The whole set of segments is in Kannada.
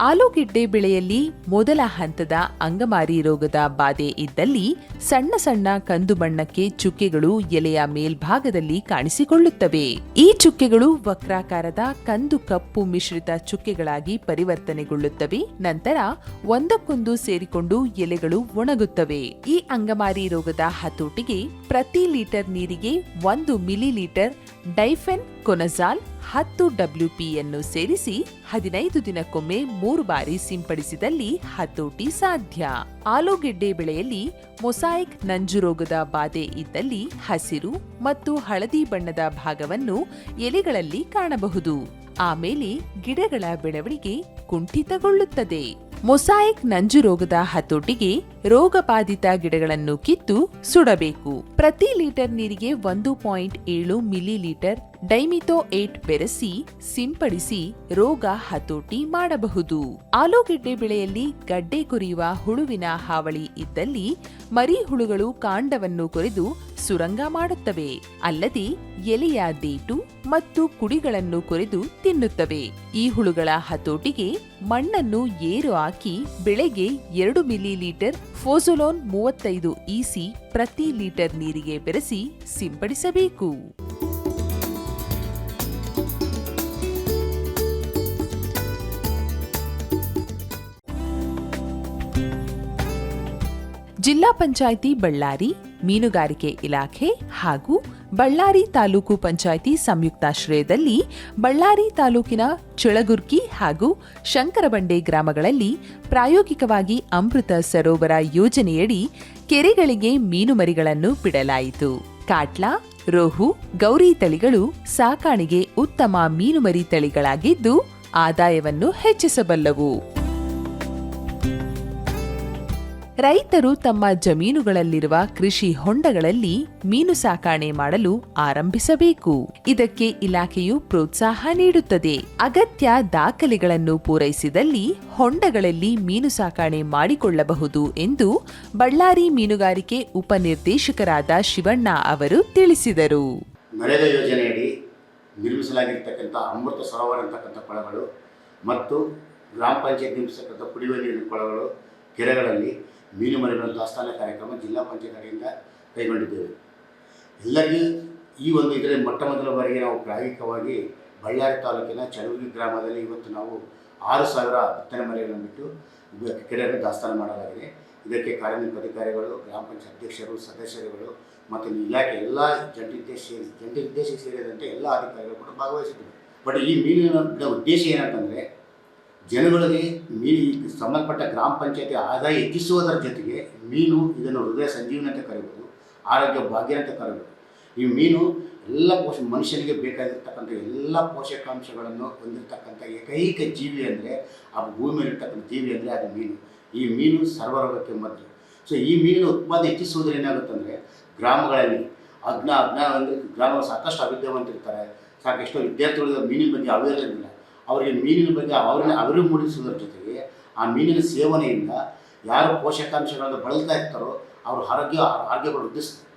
ಆಲೂಗೆಡ್ಡೆ ಬೆಳೆಯಲ್ಲಿ ಮೊದಲ ಹಂತದ ಅಂಗಮಾರಿ ರೋಗದ ಬಾಧೆ ಇದ್ದಲ್ಲಿ ಸಣ್ಣ ಸಣ್ಣ ಕಂದು ಬಣ್ಣಕ್ಕೆ ಚುಕ್ಕೆಗಳು ಎಲೆಯ ಮೇಲ್ಭಾಗದಲ್ಲಿ ಕಾಣಿಸಿಕೊಳ್ಳುತ್ತವೆ. ಈ ಚುಕ್ಕೆಗಳು ವಕ್ರಾಕಾರದ ಕಂದು ಕಪ್ಪು ಮಿಶ್ರಿತ ಚುಕ್ಕೆಗಳಾಗಿ ಪರಿವರ್ತನೆಗೊಳ್ಳುತ್ತವೆ. ನಂತರ ಒಂದಕ್ಕೊಂದು ಸೇರಿಕೊಂಡು ಎಲೆಗಳು ಒಣಗುತ್ತವೆ. ಈ ಅಂಗಮಾರಿ ರೋಗದ ಹತೋಟಿಗೆ ಪ್ರತಿ ಲೀಟರ್ ನೀರಿಗೆ ಒಂದು ಮಿಲಿ ಲೀಟರ್ ಡೈಫೆನ್ ಕೊನಜಾಲ್ ಹತ್ತು ಡಬ್ಲ್ಯೂಪಿಯನ್ನು ಸೇರಿಸಿ ಹದಿನೈದು ದಿನಕ್ಕೊಮ್ಮೆ ಮೂರು ಬಾರಿ ಸಿಂಪಡಿಸಿದಲ್ಲಿ ಹತೋಟಿ ಸಾಧ್ಯ. ಆಲೂಗೆಡ್ಡೆ ಬೆಳೆಯಲ್ಲಿ ಮೊಸಾಯಿಕ್ ನಂಜು ರೋಗದ ಬಾಧೆ ಇದ್ದಲ್ಲಿ ಹಸಿರು ಮತ್ತು ಹಳದಿ ಬಣ್ಣದ ಭಾಗವನ್ನು ಎಲೆಗಳಲ್ಲಿ ಕಾಣಬಹುದು. ಆಮೇಲೆ ಗಿಡಗಳ ಬೆಳವಣಿಗೆ ಕುಂಠಿತಗೊಳ್ಳುತ್ತದೆ. ಮೊಸಾಯಿಕ್ ನಂಜು ರೋಗದ ಹತೋಟಿಗೆ ರೋಗಬಾಧಿತ ಗಿಡಗಳನ್ನು ಕಿತ್ತು ಸುಡಬೇಕು. ಪ್ರತಿ ಲೀಟರ್ ನೀರಿಗೆ ಒಂದು ಪಾಯಿಂಟ್ ಏಳು ಮಿಲಿ ಲೀಟರ್ ಡೈಮಿಥೋ ಏಟ್ ಬೆರೆಸಿ ಸಿಂಪಡಿಸಿ ರೋಗ ಹತೋಟಿ ಮಾಡಬಹುದು. ಆಲೂಗೆಡ್ಡೆ ಬೆಳೆಯಲ್ಲಿ ಗಡ್ಡೆ ಕೊರಿಯುವ ಹುಳುವಿನ ಹಾವಳಿ ಇದ್ದಲ್ಲಿ ಮರಿ ಹುಳುಗಳು ಕಾಂಡವನ್ನು ಕೊರೆದು ಸುರಂಗ ಮಾಡುತ್ತವೆ. ಅಲ್ಲದೆ ಎಲೆಯ ದೇಟು ಮತ್ತು ಕುಡಿಗಳನ್ನು ಕೊರೆದು ತಿನ್ನುತ್ತವೆ. ಈ ಹುಳುಗಳ ಹತೋಟಿಗೆ ಮಣ್ಣನ್ನು ಏರು ಹಾಕಿ ಬೆಳೆಗೆ ಎರಡು ಮಿಲಿ ಲೀಟರ್ ಫೋಸೋಲೋನ್ ಮೂವತ್ತೈದು ಇಸಿ ಪ್ರತಿ ಲೀಟರ್ ನೀರಿಗೆ ಬೆರೆಸಿ ಸಿಂಪಡಿಸಬೇಕು. ಜಿಲ್ಲಾ ಪಂಚಾಯಿತಿ ಬಳ್ಳಾರಿ ಮೀನುಗಾರಿಕೆ ಇಲಾಖೆ ಹಾಗೂ ಬಳ್ಳಾರಿ ತಾಲೂಕು ಪಂಚಾಯಿತಿ ಸಂಯುಕ್ತಾಶ್ರಯದಲ್ಲಿ ಬಳ್ಳಾರಿ ತಾಲೂಕಿನ ಚಳಗುರ್ಕಿ ಹಾಗೂ ಶಂಕರಬಂಡೆ ಗ್ರಾಮಗಳಲ್ಲಿ ಪ್ರಾಯೋಗಿಕವಾಗಿ ಅಮೃತ ಸರೋವರ ಯೋಜನೆಯಡಿ ಕೆರೆಗಳಿಗೆ ಮೀನುಮರಿಗಳನ್ನು ಬಿಡಲಾಯಿತು. ಕಾಟ್ಲಾ, ರೋಹು, ಗೌರಿ ತಳಿಗಳು ಸಾಕಾಣಿಗೆ ಉತ್ತಮ ಮೀನುಮರಿ ತಳಿಗಳಾಗಿದ್ದು ಆದಾಯವನ್ನು ಹೆಚ್ಚಿಸಬಲ್ಲವು. ರೈತರು ತಮ್ಮ ಜಮೀನುಗಳಲ್ಲಿರುವ ಕೃಷಿ ಹೊಂಡಗಳಲ್ಲಿ ಮೀನು ಸಾಕಾಣೆ ಮಾಡಲು ಆರಂಭಿಸಬೇಕು. ಇದಕ್ಕೆ ಇಲಾಖೆಯು ಪ್ರೋತ್ಸಾಹ ನೀಡುತ್ತದೆ. ಅಗತ್ಯ ದಾಖಲೆಗಳನ್ನು ಪೂರೈಸಿದಲ್ಲಿ ಹೊಂಡಗಳಲ್ಲಿ ಮೀನು ಸಾಕಾಣೆ ಮಾಡಿಕೊಳ್ಳಬಹುದು ಎಂದು ಬಳ್ಳಾರಿ ಮೀನುಗಾರಿಕೆ ಉಪನಿರ್ದೇಶಕರಾದ ಶಿವಣ್ಣ ಅವರು ತಿಳಿಸಿದರು. ಯೋಜನೆಯಡಿ ನಿರ್ಮಿಸಲಾಗಿರ್ತಕ್ಕಂಥ ಅಮೃತ ಸರೋವರ ಅಂತಕ್ಕಂಥ ಮತ್ತು ಗ್ರಾಮ ಪಂಚಾಯತ್ ನಿರ್ಮಿಸತಕ್ಕಂಥ ಕುಡಿಯುವ ನೀರಿನ ಕೊಳಗಳು ಕೆರೆಗಳಲ್ಲಿ ಮೀನು ಮರಿಗಳ ದಾಸ್ತಾನ ಕಾರ್ಯಕ್ರಮ ಜಿಲ್ಲಾ ಪಂಚಾಯತ್ ಕಡೆಯಿಂದ ಕೈಗೊಂಡಿದ್ದೇವೆ. ಎಲ್ಲರಿಗೂ ಈ ಒಂದು ಇದರ ಮೊಟ್ಟ ಮೊದಲ ಬಾರಿಗೆ ನಾವು ಪ್ರಾಯೋಗಿಕವಾಗಿ ಬಳ್ಳಾರಿ ತಾಲೂಕಿನ ಚಲುಗಿ ಗ್ರಾಮದಲ್ಲಿ ಇವತ್ತು ನಾವು ಆರು ಸಾವಿರ ಬಿತ್ತನೆ ಮರಿಗಳನ್ನು ಬಿಟ್ಟು ಕೆರೆಯನ್ನು ದಾಸ್ತಾನು ಮಾಡಲಾಗಿದೆ. ಇದಕ್ಕೆ ಕಾರ್ಯನಿರ್ವಹ ಅಧಿಕಾರಿಗಳು, ಗ್ರಾಮ ಪಂಚಾಯತ್ ಅಧ್ಯಕ್ಷರು, ಸದಸ್ಯರುಗಳು ಮತ್ತು ಇಲಾಖೆ ಎಲ್ಲ ಜಂಟಿ ಸೇರಿ ಜಂಟಿ ಉದ್ದೇಶ ಸೇರಿದಂತೆ ಎಲ್ಲ ಅಧಿಕಾರಿಗಳು ಕೂಡ ಭಾಗವಹಿಸಿದ್ದಾರೆ. ಬಟ್ ಈ ಮೀನಿನ ಉದ್ದೇಶ ಏನಂತಂದರೆ ಜನಗಳಿಗೆ ಮೀನು ಸಂಬಂಧಪಟ್ಟ ಗ್ರಾಮ ಪಂಚಾಯತಿ ಆದಾಯ ಹೆಚ್ಚಿಸುವುದರ ಜೊತೆಗೆ ಮೀನು ಇದನ್ನು ಹೃದಯ ಸಂಜೀವನ ಅಂತ ಕರಿಬೋದು, ಆರೋಗ್ಯ ಭಾಗ್ಯ ಅಂತ ಕರಿಬೋದು. ಈ ಮೀನು ಎಲ್ಲ ಪೋಷ, ಮನುಷ್ಯನಿಗೆ ಬೇಕಾಗಿರ್ತಕ್ಕಂಥ ಎಲ್ಲ ಪೋಷಕಾಂಶಗಳನ್ನು ಹೊಂದಿರತಕ್ಕಂಥ ಏಕೈಕ ಜೀವಿ ಅಂದರೆ, ಆ ಭೂಮಿಯಲ್ಲಿರ್ತಕ್ಕಂಥ ಜೀವಿ ಅಂದರೆ ಅದು ಮೀನು. ಈ ಮೀನು ಸರ್ವರೋಗಕ್ಕೆ ಮದ್ದು. ಸೊ ಈ ಮೀನಿನ ಉತ್ಪಾದನೆ ಹೆಚ್ಚಿಸುವುದರ ಏನಾಗುತ್ತಂದರೆ, ಗ್ರಾಮಗಳಲ್ಲಿ ಅಜ್ಞಾ ಅಜ್ಞಾ ಅಂದರೆ ಗ್ರಾಮ ಸಾಕಷ್ಟು ಅವಿದ್ಯಾವಂತರಿರ್ತಾರೆ ಸಾಕಷ್ಟು ವಿದ್ಯಾರ್ಥಿಗಳಿಗೆ ಮೀನಿನ ಬಗ್ಗೆ ಅವೇರ್ ಇರಲಿಲ್ಲ ಅವರಿಗೆ ಮೀನಿನ ಬಗ್ಗೆ ಅವರನ್ನ ಅವರು ಮೂಡಿಸುವುದರ ಜೊತೆಗೆ ಆ ಮೀನಿನ ಸೇವನೆಯಿಂದ ಯಾರು ಪೋಷಕಾಂಶಗಳನ್ನು ಬಳಲ್ತಾ ಇರ್ತಾರೋ ಅವ್ರ ಆರೋಗ್ಯ ಆರೋಗ್ಯ ವೃದ್ಧಿಸ್ತಾರೆ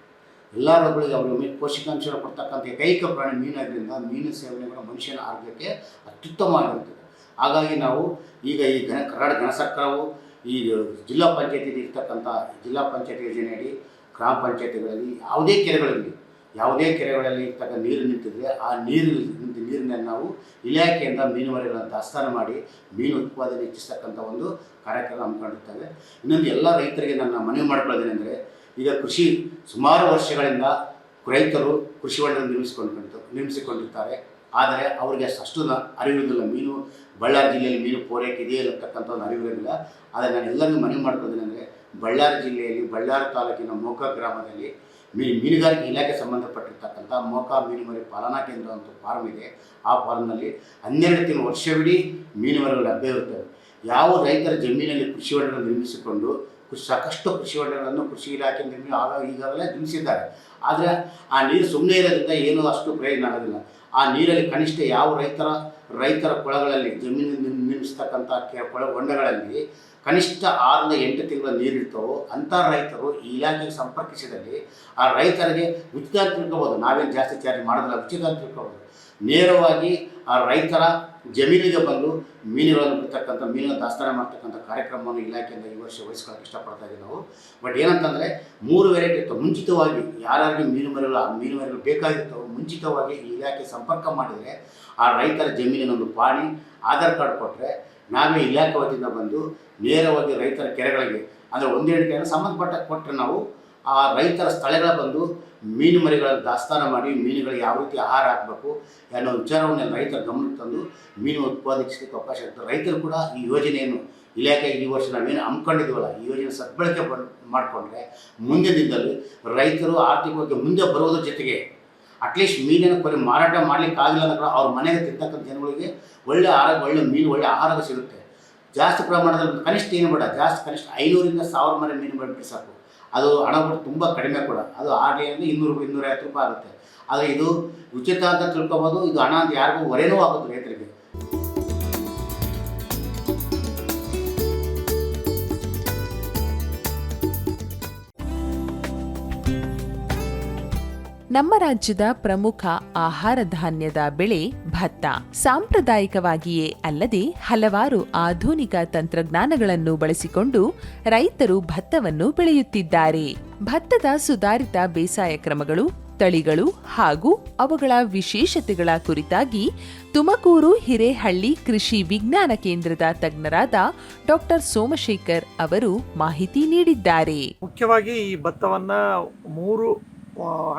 ಎಲ್ಲ ರೋಗಗಳಿಗೆ ಅವರು ಮೀನು ಪೋಷಕಾಂಶಗಳು ಕೊಡ್ತಕ್ಕಂಥ ಏಕೈಕ ಪ್ರಾಣಿ ಮೀನಾದ್ರಿಂದ ಮೀನಿನ ಸೇವನೆಗಳು ಮನುಷ್ಯನ ಆರೋಗ್ಯಕ್ಕೆ ಅತ್ಯುತ್ತಮವಾಗಿರುತ್ತದೆ ಹಾಗಾಗಿ ನಾವು ಈಗ ಈ ಘನ ಕರ್ನಾಟಕ ಘನ ಸರ್ಕಾರವು ಈ ಜಿಲ್ಲಾ ಪಂಚಾಯತಿಯಲ್ಲಿ ಇರ್ತಕ್ಕಂಥ ಜಿಲ್ಲಾ ಪಂಚಾಯತ್ ಯೋಜನೆಯಡಿ, ಗ್ರಾಮ ಪಂಚಾಯತಿಗಳಲ್ಲಿ ಯಾವುದೇ ಕೆರೆಗಳಲ್ಲಿ ಯಾವುದೇ ಕೆರೆಗಳಲ್ಲಿ ಇರ್ತಕ್ಕಂಥ ನೀರು ನಿಂತಿದ್ರೆ ಆ ನೀರು ನಿಂತ ನೀರಿನಲ್ಲಿ ನಾವು ಇಲಾಖೆಯಿಂದ ಮೀನುವರಿಗಳನ್ನು ದಾಸ್ತಾನು ಮಾಡಿ ಮೀನು ಉತ್ಪಾದನೆ ಹೆಚ್ಚಿಸ್ತಕ್ಕಂಥ ಒಂದು ಕಾರ್ಯಕ್ರಮ ಹಮ್ಮಿಕೊಂಡಿರ್ತೇವೆ. ಇನ್ನೊಂದು ಎಲ್ಲ ರೈತರಿಗೆ ನನ್ನ ಮನವಿ ಮಾಡ್ಕೊಳ್ಳೋದೇನೆಂದರೆ, ಈಗ ಕೃಷಿ ಸುಮಾರು ವರ್ಷಗಳಿಂದ ರೈತರು ಕೃಷಿ ಹೊಂಡನ್ನು ನಿರ್ಮಿಸಿಕೊಂಡು ನಿರ್ಮಿಸಿಕೊಂಡಿರ್ತಾರೆ. ಆದರೆ ಅವರಿಗೆ ಅಷ್ಟು ಅರಿವಿರುವುದಿಲ್ಲ. ಮೀನು, ಬಳ್ಳಾರಿ ಜಿಲ್ಲೆಯಲ್ಲಿ ಮೀನು ಪೂರೈಕೆ ಇದೆಯೇ ಇರತಕ್ಕಂಥ ಒಂದು ಅರಿವಿರೋದಿಲ್ಲ ಆದರೆ ನಾನು ಎಲ್ಲರಿಗೂ ಮನವಿ ಮಾಡ್ಕೊಳ್ಳೋದೇನೆಂದರೆ, ಬಳ್ಳಾರಿ ಜಿಲ್ಲೆಯಲ್ಲಿ ಬಳ್ಳಾರಿ ತಾಲೂಕಿನ ಮೋಕ ಗ್ರಾಮದಲ್ಲಿ ಮೀ, ಮೀನುಗಾರಿಕೆ ಇಲಾಖೆ ಸಂಬಂಧಪಟ್ಟಿರ್ತಕ್ಕಂಥ ಮೋಕಾ ಮೀನುಮರಿ ಪಾಲನಾ ಕೇಂದ್ರ ಅಂತ ಫಾರ್ಮ್ ಇದೆ. ಆ ಫಾರ್ಮ್ನಲ್ಲಿ ಹನ್ನೆರಡು ತಿಂಗಳು ವರ್ಷವಿಡೀ ಮೀನುಮರಿಗಳು ಲಭ್ಯ ಇರುತ್ತವೆ. ಯಾವ ರೈತರ ಜಮೀನಲ್ಲಿ ಕೃಷಿ ಹೊಂಡಗಳನ್ನು ನಿರ್ಮಿಸಿಕೊಂಡು ಕೃಷಿ ಸಾಕಷ್ಟು ಕೃಷಿ ಹೊಂಡಗಳನ್ನು ಕೃಷಿ ಇಲಾಖೆ ನಿರ್ಮಿ, ಆಗ ಈಗಾಗಲೇ ನಿರ್ಮಿಸಿದ್ದಾರೆ ಆದರೆ ಆ ನೀರು ಸುಮ್ಮನೆ ಇರೋದ್ರಿಂದ ಏನೂ ಅಷ್ಟು ಪ್ರಯೋಜನ ಆಗೋದಿಲ್ಲ. ಆ ನೀರಲ್ಲಿ ಕನಿಷ್ಠ ಯಾವ ರೈತರ ರೈತರ ಕೊಳಗಳಲ್ಲಿ ಜಮೀನು ನಿರ್- ನಿರ್ಮಿಸ್ತಕ್ಕಂಥ ಕೆ, ಕೊಳ, ಹೊಂಡಗಳಲ್ಲಿ ಕನಿಷ್ಠ ಆರರಿಂದ ಎಂಟು ತಿಂಗಳ ನೀರಿರ್ತವೋ ಅಂಥ ರೈತರು ಈ ಇಲಾಖೆಗೆ ಸಂಪರ್ಕಿಸಿದಲ್ಲಿ ಆ ರೈತರಿಗೆ ಉಚಿತ ತಿಳ್ಕೊಬೋದು. ನಾವೇನು ಜಾಸ್ತಿ ಚಾರ್ಜ್ ಮಾಡೋದಿಲ್ಲ, ಉಚಿತ ತಿಳ್ಕೊಬೋದು. ನೇರವಾಗಿ ಆ ರೈತರ ಜಮೀನಿಗೆ ಬಂದು ಮೀನುಗಳನ್ನು ಬಿಡ್ತಕ್ಕಂಥ ಮೀನಿನ ದಾಸ್ತಾನ ಮಾಡ್ತಕ್ಕಂಥ ಕಾರ್ಯಕ್ರಮವನ್ನು ಇಲಾಖೆಯಿಂದ ಈ ವರ್ಷ ವಹಿಸ್ಕೊಳ್ಳೋಕೆ ಇಷ್ಟಪಡ್ತಾ ಇದ್ದೀವಿ ನಾವು. ಬಟ್ ಏನಂತಂದರೆ, ಮೂರು ವೆರೈಟಿ ಇರ್ತವೆ ಮುಂಚಿತವಾಗಿ ಯಾರ್ಯಾರಿಗೆ ಮೀನು ಮರಿಗಳು, ಆ ಮೀನು ಮರಿಗಳು ಬೇಕಾಗಿರ್ತವೆ, ಮುಂಚಿತವಾಗಿ ಈ ಇಲಾಖೆ ಸಂಪರ್ಕ ಮಾಡಿದರೆ ಆ ರೈತರ ಜಮೀನಿನ ಒಂದು ಪಾಣಿ, ಆಧಾರ್ ಕಾರ್ಡ್ ಕೊಟ್ಟರೆ ನಾವೇ ಇಲಾಖೆ ವತಿಯಿಂದ ಬಂದು ನೇರವಾಗಿ ರೈತರ ಕೆರೆಗಳಿಗೆ, ಅಂದರೆ ಕೆರೆ ಸಂಬಂಧಪಟ್ಟ ಕೊಟ್ಟರೆ ನಾವು ಆ ರೈತರ ಸ್ಥಳಗಳ ಬಂದು ಮೀನು ಮರಿಗಳನ್ನು ದಾಸ್ತಾನ ಮಾಡಿ ಮೀನುಗಳಿಗೆ ಯಾವ ರೀತಿ ಆಹಾರ ಹಾಕಬೇಕು ಅನ್ನೋ ವಿಚಾರವನ್ನು ರೈತರ ಗಮನಕ್ಕೆ ತಂದು ಮೀನು ಉತ್ಪಾದಿಸಲಿಕ್ಕೆ ಅವಕಾಶ ಇರುತ್ತೆ ರೈತರು ಕೂಡ ಈ ಯೋಜನೆಯನ್ನು, ಇಲಾಖೆ ಈ ವರ್ಷ ನಾವೇನು ಹಮ್ಮಿಕೊಂಡಿದ್ದೀವಲ್ಲ, ಈ ಯೋಜನೆ ಸದ್ಬಳಕೆ ಮಾಡಿಕೊಂಡ್ರೆ ಮುಂದಿನ ದಿನದಲ್ಲಿ ರೈತರು ಆರ್ಥಿಕವಾಗಿ ಮುಂದೆ ಬರುವುದರ ಜೊತೆಗೆ ಅಟ್ಲೀಸ್ಟ್ ಮೀನನ್ನು ಕೊನೆ ಮಾರಾಟ ಮಾಡ್ಲಿಕ್ಕೆ ಆಗಿಲ್ಲ ಅಂದ್ರೆ ಅವ್ರ ಮನೆಗೆ ತಿಂತಕ್ಕಂಥ ಜನಗಳಿಗೆ ಒಳ್ಳೆ ಆರೋಗ್ಯ, ಒಳ್ಳೆ ಮೀನು, ಒಳ್ಳೆ ಆಹಾರ ಸಿಗುತ್ತೆ. ಜಾಸ್ತಿ ಪ್ರಮಾಣದಲ್ಲಿ ಕನಿಷ್ಠ ಏನು ಬೇಡ, ಜಾಸ್ತಿ ಕನಿಷ್ಠ ಐನೂರಿಂದ ಸಾವಿರ ಮನೆ ಮೀನು ಬಿಟ್ಟರೆ ಸಾಕು. ಅದು ಹಣ ಬಿಟ್ಟು ತುಂಬ ಕಡಿಮೆ ಕೂಡ. ಅದು ಆರ್ಲಿ ಅಂದರೆ ಇನ್ನೂರು ಇನ್ನೂರೈವತ್ತು ರೂಪಾಯಿ ಆಗುತ್ತೆ. ಆದರೆ ಇದು ಉಚಿತ ಅಂತ ತಿಳ್ಕೊಬೋದು, ಇದು ಹಣ ಅಂತ ಯಾರಿಗೂ ಹೊರೆನೂ ಆಗುತ್ತೆ ರೈತರಿಗೆ. ನಮ್ಮ ರಾಜ್ಯದ ಪ್ರಮುಖ ಆಹಾರ ಧಾನ್ಯದ ಬೆಳೆ ಭತ್ತ. ಸಾಂಪ್ರದಾಯಿಕವಾಗಿಯೇ ಅಲ್ಲದೆ ಹಲವಾರು ಆಧುನಿಕ ತಂತ್ರಜ್ಞಾನಗಳನ್ನು ಬಳಸಿಕೊಂಡು ರೈತರು ಭತ್ತವನ್ನು ಬೆಳೆಯುತ್ತಿದ್ದಾರೆ. ಭತ್ತದ ಸುಧಾರಿತ ಬೇಸಾಯ ಕ್ರಮಗಳು, ತಳಿಗಳು ಹಾಗೂ ಅವುಗಳ ವಿಶೇಷತೆಗಳ ಕುರಿತಾಗಿ ತುಮಕೂರು ಹಿರೇಹಳ್ಳಿ ಕೃಷಿ ವಿಜ್ಞಾನ ಕೇಂದ್ರದ ತಜ್ಞರಾದ ಡಾಕ್ಟರ್ ಸೋಮಶೇಖರ್ ಅವರು ಮಾಹಿತಿ ನೀಡಿದ್ದಾರೆ. ಮುಖ್ಯವಾಗಿ ಈ ಭತ್ತವನ್ನು ಮೂರು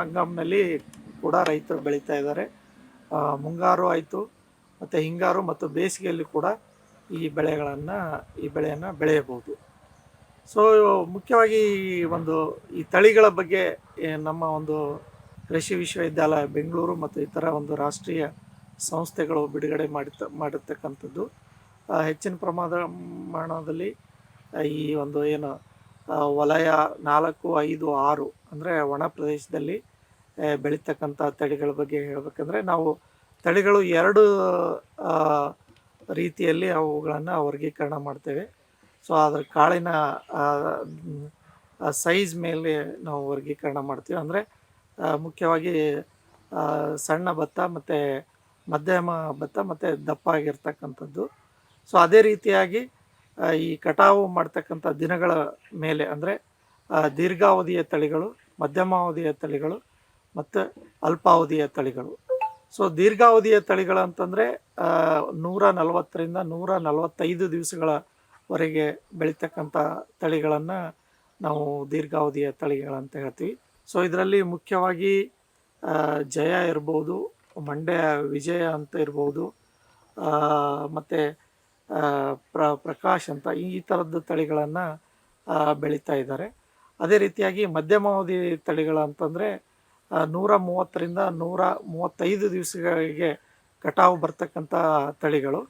ಹಂಗಾಮಿನಲ್ಲಿ ಕೂಡ ರೈತರು ಬೆಳೀತಾ ಇದ್ದಾರೆ. ಮುಂಗಾರು ಆಯಿತು, ಮತ್ತು ಹಿಂಗಾರು ಮತ್ತು ಬೇಸಿಗೆಯಲ್ಲಿ ಕೂಡ ಈ ಬೆಳೆಗಳನ್ನು, ಈ ಬೆಳೆಯನ್ನು ಬೆಳೆಯಬಹುದು. ಸೊ ಮುಖ್ಯವಾಗಿ ಒಂದು ಈ ತಳಿಗಳ ಬಗ್ಗೆ ನಮ್ಮ ಒಂದು ಕೃಷಿ ವಿಶ್ವವಿದ್ಯಾಲಯ ಬೆಂಗಳೂರು ಮತ್ತು ಇತರ ಒಂದು ರಾಷ್ಟ್ರೀಯ ಸಂಸ್ಥೆಗಳು ಬಿಡುಗಡೆ ಮಾಡಿತ, ಮಾಡಿರ್ತಕ್ಕಂಥದ್ದು. ಹೆಚ್ಚಿನ ಪ್ರಮಾದ ಪ್ರಮಾಣದಲ್ಲಿ ಈ ಒಂದು ಏನು ವಲಯ ನಾಲ್ಕು, ಐದು, ಆರು ಅಂದರೆ ಒಣ ಪ್ರದೇಶದಲ್ಲಿ ಬೆಳೀತಕ್ಕಂಥ ತಳಿಗಳ ಬಗ್ಗೆ ಹೇಳಬೇಕಂದ್ರೆ ನಾವು ತಳಿಗಳು ಎರಡು ರೀತಿಯಲ್ಲಿ ಅವುಗಳನ್ನು ವರ್ಗೀಕರಣ ಮಾಡ್ತೇವೆ. ಸೊ ಅದರ ಕಾಳಿನ ಸೈಜ್ ಮೇಲೆ ನಾವು ವರ್ಗೀಕರಣ ಮಾಡ್ತೀವಿ. ಅಂದರೆ ಮುಖ್ಯವಾಗಿ ಸಣ್ಣ ಭತ್ತ ಮತ್ತು ಮಧ್ಯಮ ಭತ್ತ ಮತ್ತು ದಪ್ಪ ಆಗಿರ್ತಕ್ಕಂಥದ್ದು. ಸೊ ಅದೇ ರೀತಿಯಾಗಿ ಈ ಕಟಾವು ಮಾಡ್ತಕ್ಕಂಥ ದಿನಗಳ ಮೇಲೆ ಅಂದರೆ ದೀರ್ಘಾವಧಿಯ ತಳಿಗಳು, ಮಧ್ಯಮಾವಧಿಯ ತಳಿಗಳು ಮತ್ತು ಅಲ್ಪಾವಧಿಯ ತಳಿಗಳು. ಸೊ ದೀರ್ಘಾವಧಿಯ ತಳಿಗಳು ಅಂತಂದರೆ ನೂರ ನಲವತ್ತರಿಂದ ನೂರ ನಲವತ್ತೈದು ದಿವಸಗಳವರೆಗೆ ಬೆಳೀತಕ್ಕಂಥ ತಳಿಗಳನ್ನು ನಾವು ದೀರ್ಘಾವಧಿಯ ತಳಿಗಳಂತ ಹೇಳ್ತೀವಿ. ಸೊ ಇದರಲ್ಲಿ ಮುಖ್ಯವಾಗಿ ಜಯ ಇರ್ಬೋದು, ಮಂಡ್ಯ ವಿಜಯ ಅಂತ ಇರ್ಬೋದು ಮತ್ತು ಪ್ರ, ಪ್ರಕಾಶ್ ಅಂತ ಈ ಥರದ ತಳಿಗಳನ್ನು ಬೆಳೀತಾ ಇದ್ದಾರೆ. ಅದೇ ರೀತಿಯಾಗಿ ಮಧ್ಯಮಾವಧಿ ತಳಿಗಳು ಅಂತಂದರೆ ನೂರ ಮೂವತ್ತರಿಂದ ನೂರ ಮೂವತ್ತೈದು ದಿವಸಗಳಿಗೆ ಕಟಾವು ಬರ್ತಕ್ಕಂಥ ತಳಿಗಳು.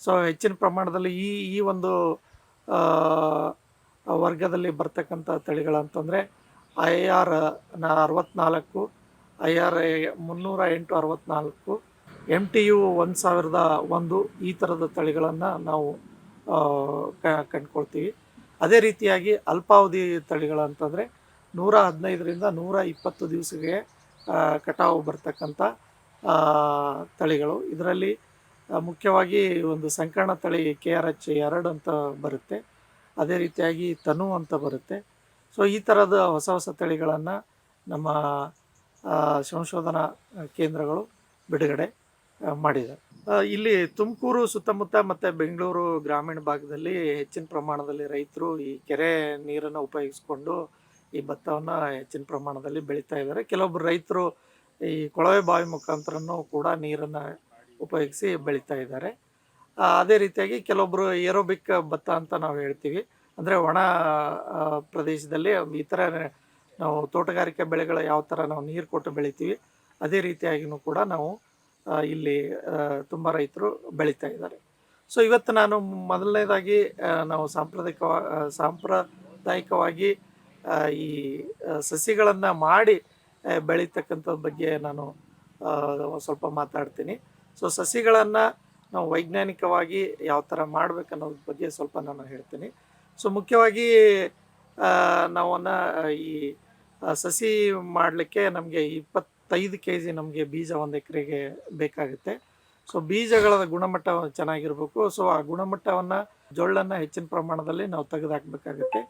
ಸೊ, ಹೆಚ್ಚಿನ ಪ್ರಮಾಣದಲ್ಲಿ ಈ ಈ ಒಂದು ವರ್ಗದಲ್ಲಿ ಬರ್ತಕ್ಕಂಥ ತಳಿಗಳು ಅಂತಂದರೆ, ಐ ಆರ್ ಅರವತ್ನಾಲ್ಕು, ಐ ಆರ್ ಮುನ್ನೂರ ಎಂಟು ಅರವತ್ನಾಲ್ಕು ಎಂ ಟಿ ಯು ಒಂದು ಸಾವಿರದ ಒಂದು ಈ ಥರದ ತಳಿಗಳನ್ನು ನಾವು ಕಂಡುಕೊಳ್ತೀವಿ. ಅದೇ ರೀತಿಯಾಗಿ ಅಲ್ಪಾವಧಿ ತಳಿಗಳಂತಂದರೆ ನೂರ ಹದಿನೈದರಿಂದ ನೂರ ಇಪ್ಪತ್ತು ದಿವಸಕ್ಕೆ ಕಟಾವು ಬರ್ತಕ್ಕಂಥ ತಳಿಗಳು. ಇದರಲ್ಲಿ ಮುಖ್ಯವಾಗಿ ಒಂದು ಸಂಕರಣ ತಳಿ ಕೆ ಆರ್ ಎಚ್ ಎರಡು ಅಂತ ಬರುತ್ತೆ. ಅದೇ ರೀತಿಯಾಗಿ ತನು ಅಂತ ಬರುತ್ತೆ. ಸೊ, ಈ ಥರದ ಹೊಸ ಹೊಸ ತಳಿಗಳನ್ನು ನಮ್ಮ ಸಂಶೋಧನಾ ಕೇಂದ್ರಗಳು ಬಿಡುಗಡೆ ಮಾಡಿದ್ದಾರೆ ಇಲ್ಲಿ ತುಮಕೂರು ಸುತ್ತಮುತ್ತ ಮತ್ತು ಬೆಂಗಳೂರು ಗ್ರಾಮೀಣ ಭಾಗದಲ್ಲಿ ಹೆಚ್ಚಿನ ಪ್ರಮಾಣದಲ್ಲಿ ರೈತರು ಈ ಕೆರೆ ನೀರನ್ನು ಉಪಯೋಗಿಸ್ಕೊಂಡು ಈ ಭತ್ತವನ್ನು ಹೆಚ್ಚಿನ ಪ್ರಮಾಣದಲ್ಲಿ ಬೆಳೀತಾ ಇದ್ದಾರೆ. ಕೆಲವೊಬ್ಬರು ರೈತರು ಈ ಕೊಳವೆ ಬಾವಿ ಮುಖಾಂತರನೂ ಕೂಡ ನೀರನ್ನು ಉಪಯೋಗಿಸಿ ಬೆಳೀತಾ ಇದ್ದಾರೆ. ಅದೇ ರೀತಿಯಾಗಿ ಕೆಲವೊಬ್ಬರು ಏರೋಬಿಕ್ ಭತ್ತ ಅಂತ ನಾವು ಹೇಳ್ತೀವಿ. ಅಂದರೆ ಒಣ ಪ್ರದೇಶದಲ್ಲಿ ಈ ಥರ ನಾವು ತೋಟಗಾರಿಕೆ ಬೆಳೆಗಳು ಯಾವ ಥರ ನಾವು ನೀರು ಕೊಟ್ಟು ಬೆಳಿತೀವಿ, ಅದೇ ರೀತಿಯಾಗಿಯೂ ಕೂಡ ನಾವು ಇಲ್ಲಿ ತುಂಬ ರೈತರು ಬೆಳೀತಾ ಇದ್ದಾರೆ. ಸೊ ಇವತ್ತು ನಾನು ಮೊದಲನೇದಾಗಿ ನಾವು ಸಾಂಪ್ರದಾಯಿಕ ಸಾಂಪ್ರದಾಯಿಕವಾಗಿ ಈ ಸಸಿಗಳನ್ನು ಮಾಡಿ ಬೆಳೀತಕ್ಕಂಥದ್ ಬಗ್ಗೆ ನಾನು ಸ್ವಲ್ಪ ಮಾತಾಡ್ತೀನಿ. ಸೊ ಸಸಿಗಳನ್ನು ನಾವು ವೈಜ್ಞಾನಿಕವಾಗಿ ಯಾವ ಥರ ಅನ್ನೋದ್ರ ಬಗ್ಗೆ ಸ್ವಲ್ಪ ನಾನು ಹೇಳ್ತೀನಿ. ಸೊ ಮುಖ್ಯವಾಗಿ ನಾವನ್ನ ಈ ಸಸಿ ಮಾಡಲಿಕ್ಕೆ ನಮಗೆ ಇಪ್ಪತ್ತೈದು ಕೆ ಜಿ ನಮಗೆ ಬೀಜ ಒಂದು ಎಕರೆಗೆ ಬೇಕಾಗುತ್ತೆ. ಸೊ ಬೀಜಗಳ ಗುಣಮಟ್ಟ ಚೆನ್ನಾಗಿರಬೇಕು. ಸೊ ಆ ಗುಣಮಟ್ಟವನ್ನು ಜೊಳ್ಳನ್ನು ಹೆಚ್ಚಿನ ಪ್ರಮಾಣದಲ್ಲಿ ನಾವು ತೆಗೆದುಹಾಕಬೇಕಾಗುತ್ತೆ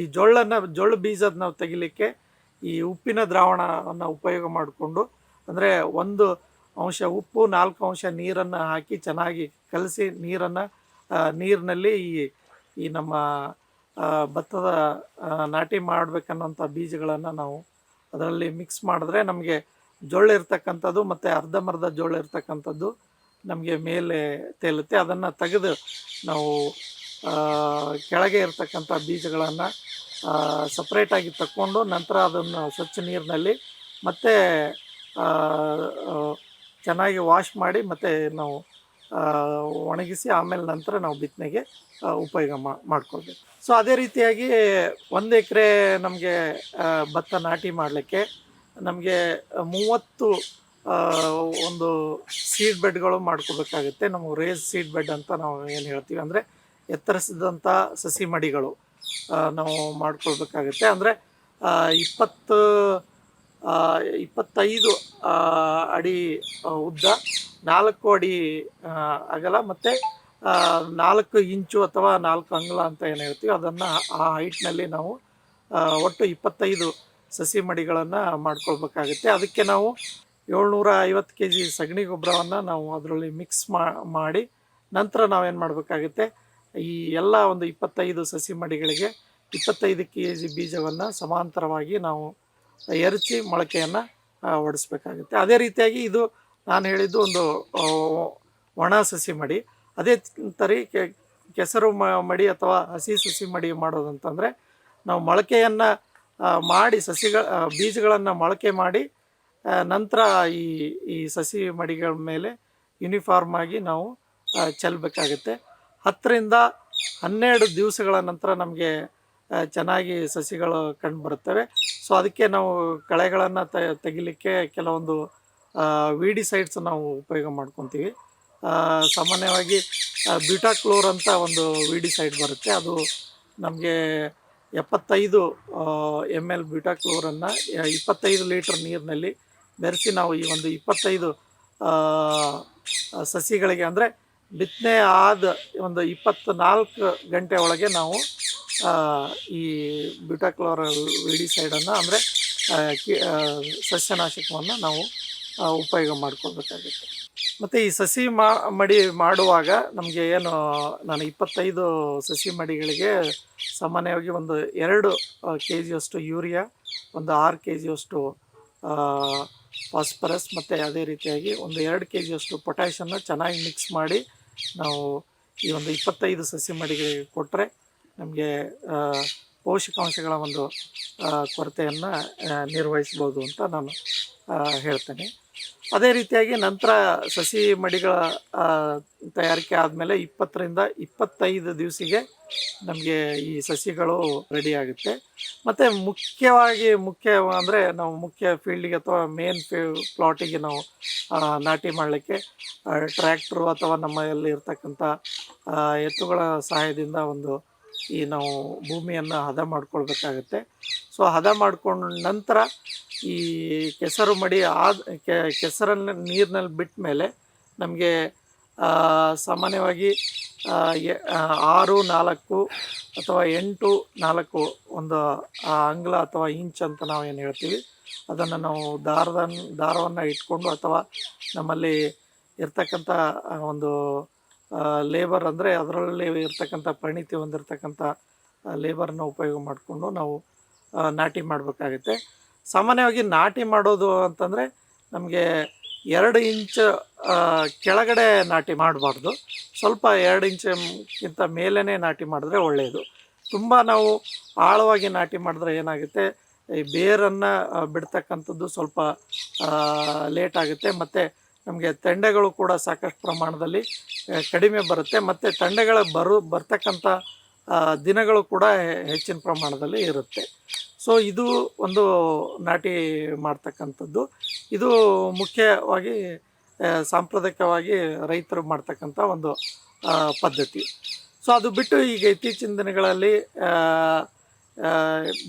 ಈ ಜೊಳ್ಳನ್ನು, ಜೊಳ್ಳು ಬೀಜದ ನಾವು ತೆಗಿಲಿಕ್ಕೆ ಈ ಉಪ್ಪಿನ ದ್ರಾವಣವನ್ನು ಉಪಯೋಗ ಮಾಡಿಕೊಂಡು, ಅಂದರೆ ಒಂದು ಅಂಶ ಉಪ್ಪು, ನಾಲ್ಕು ಅಂಶ ನೀರನ್ನು ಹಾಕಿ ಚೆನ್ನಾಗಿ ಕಲಸಿ ನೀರನ್ನು ನೀರಿನಲ್ಲಿ ಈ ಈ ನಮ್ಮ ಭತ್ತದ ನಾಟಿ ಮಾಡಬೇಕನ್ನೋಂಥ ಬೀಜಗಳನ್ನು ನಾವು ಅದರಲ್ಲಿ ಮಿಕ್ಸ್ ಮಾಡಿದ್ರೆ ನಮಗೆ ಜೊಳ್ಳು ಇರ್ತಕ್ಕಂಥದ್ದು ಮತ್ತು ಅರ್ಧಂಬರ್ಧ ಜೊಳ್ಳು ಇರ್ತಕ್ಕಂಥದ್ದು ನಮಗೆ ಮೇಲೆ ತೇಲುತ್ತೆ. ಅದನ್ನು ತೆಗೆದು ನಾವು ಕೆಳಗೆ ಇರ್ತಕ್ಕಂಥ ಬೀಜಗಳನ್ನು ಸಪ್ರೇಟಾಗಿ ತಕ್ಕೊಂಡು ನಂತರ ಅದನ್ನು ಸ್ವಚ್ಛ ನೀರಿನಲ್ಲಿ ಮತ್ತೆ ಚೆನ್ನಾಗಿ ವಾಶ್ ಮಾಡಿ ಮತ್ತು ನಾವು ಒಣಗಿಸಿ ಆಮೇಲೆ ನಂತರ ನಾವು ಬಿತ್ತನೆಗೆ ಉಪಯೋಗ ಮಾಡ್ಕೊಳ್ಬೇಕು. ಸೊ ಅದೇ ರೀತಿಯಾಗಿ ಒಂದು ಎಕರೆ ನಮಗೆ ಭತ್ತ ನಾಟಿ ಮಾಡಲಿಕ್ಕೆ ನಮಗೆ ಮೂವತ್ತು ಒಂದು ಸೀಡ್ ಬೆಡ್ಗಳು ಮಾಡ್ಕೋಬೇಕಾಗುತ್ತೆ. ನಮಗೆ ರೇಸ್ ಸೀಡ್ ಬೆಡ್ ಅಂತ ನಾವು ಏನು ಹೇಳ್ತೀವಿ ಅಂದರೆ ಎತ್ತರಿಸಿದಂಥ ಸಸಿ ಮಡಿಗಳು ನಾವು ಮಾಡ್ಕೊಳ್ಬೇಕಾಗುತ್ತೆ. ಅಂದರೆ ಇಪ್ಪತ್ತು ಇಪ್ಪತ್ತೈದು ಅಡಿ ಉದ್ದ, ನಾಲ್ಕು ಅಡಿ ಅಗಲ ಮತ್ತು ನಾಲ್ಕು ಇಂಚು ಅಥವಾ ನಾಲ್ಕು ಅಂಗಲ ಅಂತ ಏನು ಹೇಳ್ತೀವಿ, ಅದನ್ನು ಆ ಹೈಟ್ನಲ್ಲಿ ನಾವು ಒಟ್ಟು ಇಪ್ಪತ್ತೈದು ಸಸಿ ಮಡಿಗಳನ್ನು ಮಾಡ್ಕೊಳ್ಬೇಕಾಗುತ್ತೆ. ಅದಕ್ಕೆ ನಾವು ಏಳ್ನೂರ ಐವತ್ತು ಕೆ ಜಿ ಸಗಣಿ ಗೊಬ್ಬರವನ್ನು ನಾವು ಅದರಲ್ಲಿ ಮಿಕ್ಸ್ ಮಾಡಿ ನಂತರ ನಾವೇನು ಮಾಡಬೇಕಾಗುತ್ತೆ? ಈ ಎಲ್ಲ ಒಂದು ಇಪ್ಪತ್ತೈದು ಸಸಿ ಮಡಿಗಳಿಗೆ ಇಪ್ಪತ್ತೈದು ಕೆ ಜಿ ಬೀಜವನ್ನು ಸಮಾಂತರವಾಗಿ ನಾವು ಎರಚಿ ಮೊಳಕೆಯನ್ನು ಹೊಡಿಸ್ಬೇಕಾಗುತ್ತೆ ಅದೇ ರೀತಿಯಾಗಿ ಇದು ನಾನು ಹೇಳಿದ್ದು ಒಂದು ಒಣ ಸಸಿ ಮಡಿ. ಅದೇ ತರಿ ಕೆಸರು ಮಡಿ ಅಥವಾ ಹಸಿ ಸಸಿ ಮಡಿ ಮಾಡೋದಂತಂದರೆ ನಾವು ಮೊಳಕೆಯನ್ನು ಮಾಡಿ ಸಸಿಗಳ ಬೀಜಗಳನ್ನು ಮೊಳಕೆ ಮಾಡಿ ನಂತರ ಈ ಈ ಸಸಿ ಮಡಿಗಳ ಮೇಲೆ ಯೂನಿಫಾರ್ಮ್ ಆಗಿ ನಾವು ಚೆಲ್ಲಬೇಕಾಗುತ್ತೆ ಹತ್ತರಿಂದ ಹನ್ನೆರಡು ದಿವಸಗಳ ನಂತರ ನಮಗೆ ಚೆನ್ನಾಗಿ ಸಸಿಗಳು ಕಂಡು ಬರುತ್ತವೆ. ಸೊ ಅದಕ್ಕೆ ನಾವು ಕಳೆಗಳನ್ನು ತೆಗಿಲಿಕ್ಕೆ ಕೆಲವೊಂದು ವಿಡಿಸೈಡ್ಸ್ ನಾವು ಉಪಯೋಗ ಮಾಡ್ಕೊತೀವಿ. ಸಾಮಾನ್ಯವಾಗಿ ಬ್ಯೂಟಾಕ್ಲೋರ್ ಅಂತ ಒಂದು ವಿಡಿಸೈಡ್ ಬರುತ್ತೆ. ಅದು ನಮಗೆ ಎಪ್ಪತ್ತೈದು ಎಂ ಎಲ್ ಬ್ಯೂಟಾಕ್ಲೋರನ್ನು ಇಪ್ಪತ್ತೈದು ಲೀಟ್ರ್ ನೀರಿನಲ್ಲಿ ಬೆರೆಸಿ ನಾವು ಈ ಒಂದು ಇಪ್ಪತ್ತೈದು ಸಸಿಗಳಿಗೆ ಅಂದರೆ ಬಿತ್ತನೆ ಆದ ಒಂದು ಇಪ್ಪತ್ತ್ನಾಲ್ಕು ಗಂಟೆ ಒಳಗೆ ನಾವು ಈ ಬ್ಯೂಟಾಕ್ಲೋರ್ ವಿಡಿಸೈಡನ್ನು ಅಂದರೆ ಸಸ್ಯನಾಶಕವನ್ನು ನಾವು ಉಪಯೋಗ ಮಾಡ್ಕೊಳ್ಬೇಕಾಗುತ್ತೆ. ಮತ್ತು ಈ ಸಸಿ ಮಡಿ ಮಾಡುವಾಗ ನಮಗೆ ಏನು, ನಾನು ಇಪ್ಪತ್ತೈದು ಸಸಿ ಮಡಿಗಳಿಗೆ ಸಾಮಾನ್ಯವಾಗಿ ಒಂದು ಎರಡು ಕೆ ಜಿಯಷ್ಟು ಯೂರಿಯಾ, ಒಂದು ಆರು ಕೆ ಜಿಯಷ್ಟು ಫಾಸ್ಫರಸ್ ಮತ್ತು ಅದೇ ರೀತಿಯಾಗಿ ಒಂದು ಎರಡು ಕೆ ಜಿಯಷ್ಟು ಪೊಟ್ಯಾಷನ್ನು ಚೆನ್ನಾಗಿ ಮಿಕ್ಸ್ ಮಾಡಿ ನಾವು ಈ ಒಂದು ಇಪ್ಪತ್ತೈದು ಸಸಿ ಮಡಿಗೆ ಕೊಟ್ಟರೆ ನಮಗೆ ಪೋಷಕಾಂಶಗಳ ಒಂದು ಕೊರತೆಯನ್ನು ನಿರ್ವಹಿಸ್ಬೋದು ಅಂತ ನಾನು ಹೇಳ್ತೇನೆ. ಅದೇ ರೀತಿಯಾಗಿ ನಂತರ ಸಸಿ ಮಡಿಗಳ ತಯಾರಿಕೆ ಆದಮೇಲೆ ಇಪ್ಪತ್ತರಿಂದ ಇಪ್ಪತ್ತೈದು ದಿವಸಿಗೆ ನಮಗೆ ಈ ಸಸಿಗಳು ರೆಡಿ ಆಗುತ್ತೆ. ಮತ್ತು ಮುಖ್ಯವಾಗಿ ಮುಖ್ಯ ಅಂದರೆ ನಾವು ಮುಖ್ಯ ಫೀಲ್ಡಿಗೆ ಅಥವಾ ಮೇನ್ ಫೀ ಪ್ಲಾಟಿಗೆ ನಾವು ನಾಟಿ ಮಾಡಲಿಕ್ಕೆ ಟ್ರ್ಯಾಕ್ಟ್ರು ಅಥವಾ ನಮ್ಮಲ್ಲಿ ಇರ್ತಕ್ಕಂಥ ಎತ್ತುಗಳ ಸಹಾಯದಿಂದ ಒಂದು ಈ ನಾವು ಭೂಮಿಯನ್ನು ಹದ ಮಾಡ್ಕೊಳ್ಬೇಕಾಗತ್ತೆ. ಸೊ, ಹದ ಮಾಡಿಕೊಂಡ ನಂತರ ಈ ಕೆಸರು ಮಡಿ ಆದ ಕೆಸರನ್ನು ನೀರಿನಲ್ಲಿ ಬಿಟ್ಟ ಮೇಲೆ ನಮಗೆ ಸಾಮಾನ್ಯವಾಗಿ ಆರು, ನಾಲ್ಕು ಅಥವಾ ಎಂಟು, ನಾಲ್ಕು ಒಂದು ಅಂಗ್ಲ ಅಥವಾ ಇಂಚ್ ಅಂತ ನಾವು ಏನು ಹೇಳ್ತೀವಿ. ಅದನ್ನು ನಾವು ದಾರದ ದಾರವನ್ನು ಇಟ್ಕೊಂಡು ಅಥವಾ ನಮ್ಮಲ್ಲಿ ಇರ್ತಕ್ಕಂಥ ಒಂದು ಲೇಬರ್ ಅಂದರೆ ಅದರಲ್ಲಿ ಇರ್ತಕ್ಕಂಥ ಪರಿಣಿತಿ ಹೊಂದಿರತಕ್ಕಂಥ ಲೇಬರ್ನ ಉಪಯೋಗ ಮಾಡಿಕೊಂಡು ನಾವು ನಾಟಿ ಮಾಡಬೇಕಾಗುತ್ತೆ. ಸಾಮಾನ್ಯವಾಗಿ ನಾಟಿ ಮಾಡೋದು ಅಂತಂದರೆ ನಮಗೆ ಎರಡು ಇಂಚ್ ಕೆಳಗಡೆ ನಾಟಿ ಮಾಡಬಾರ್ದು. ಸ್ವಲ್ಪ ಎರಡು ಇಂಚಕ್ಕಿಂತ ಮೇಲೇ ನಾಟಿ ಮಾಡಿದ್ರೆ ಒಳ್ಳೆಯದು ತುಂಬ ನಾವು ಆಳವಾಗಿ ನಾಟಿ ಮಾಡಿದ್ರೆ ಏನಾಗುತ್ತೆ? ಈ ಬೇರನ್ನು ಬಿಡ್ತಕ್ಕಂಥದ್ದು ಸ್ವಲ್ಪ ಲೇಟ್ ಆಗುತ್ತೆ. ಮತ್ತು ನಮಗೆ ತಂಡಗಳು ಕೂಡ ಸಾಕಷ್ಟು ಪ್ರಮಾಣದಲ್ಲಿ ಕಡಿಮೆ ಬರುತ್ತೆ. ಮತ್ತು ತಂಡಗಳ ಬರು, ಬರ್ತಕ್ಕಂಥ ದಿನಗಳು ಕೂಡ ಹೆಚ್ಚಿನ ಪ್ರಮಾಣದಲ್ಲಿ ಇರುತ್ತೆ. ಸೊ ಇದು ಒಂದು ನಾಟಿ ಮಾಡ್ತಕ್ಕಂಥದ್ದು. ಇದು ಮುಖ್ಯವಾಗಿ ಸಾಂಪ್ರದಾಯಿಕವಾಗಿ ರೈತರು ಮಾಡ್ತಕ್ಕಂಥ ಒಂದು ಪದ್ಧತಿ. ಸೊ ಅದು ಬಿಟ್ಟು ಈಗ ಇತ್ತೀಚಿನ ದಿನಗಳಲ್ಲಿ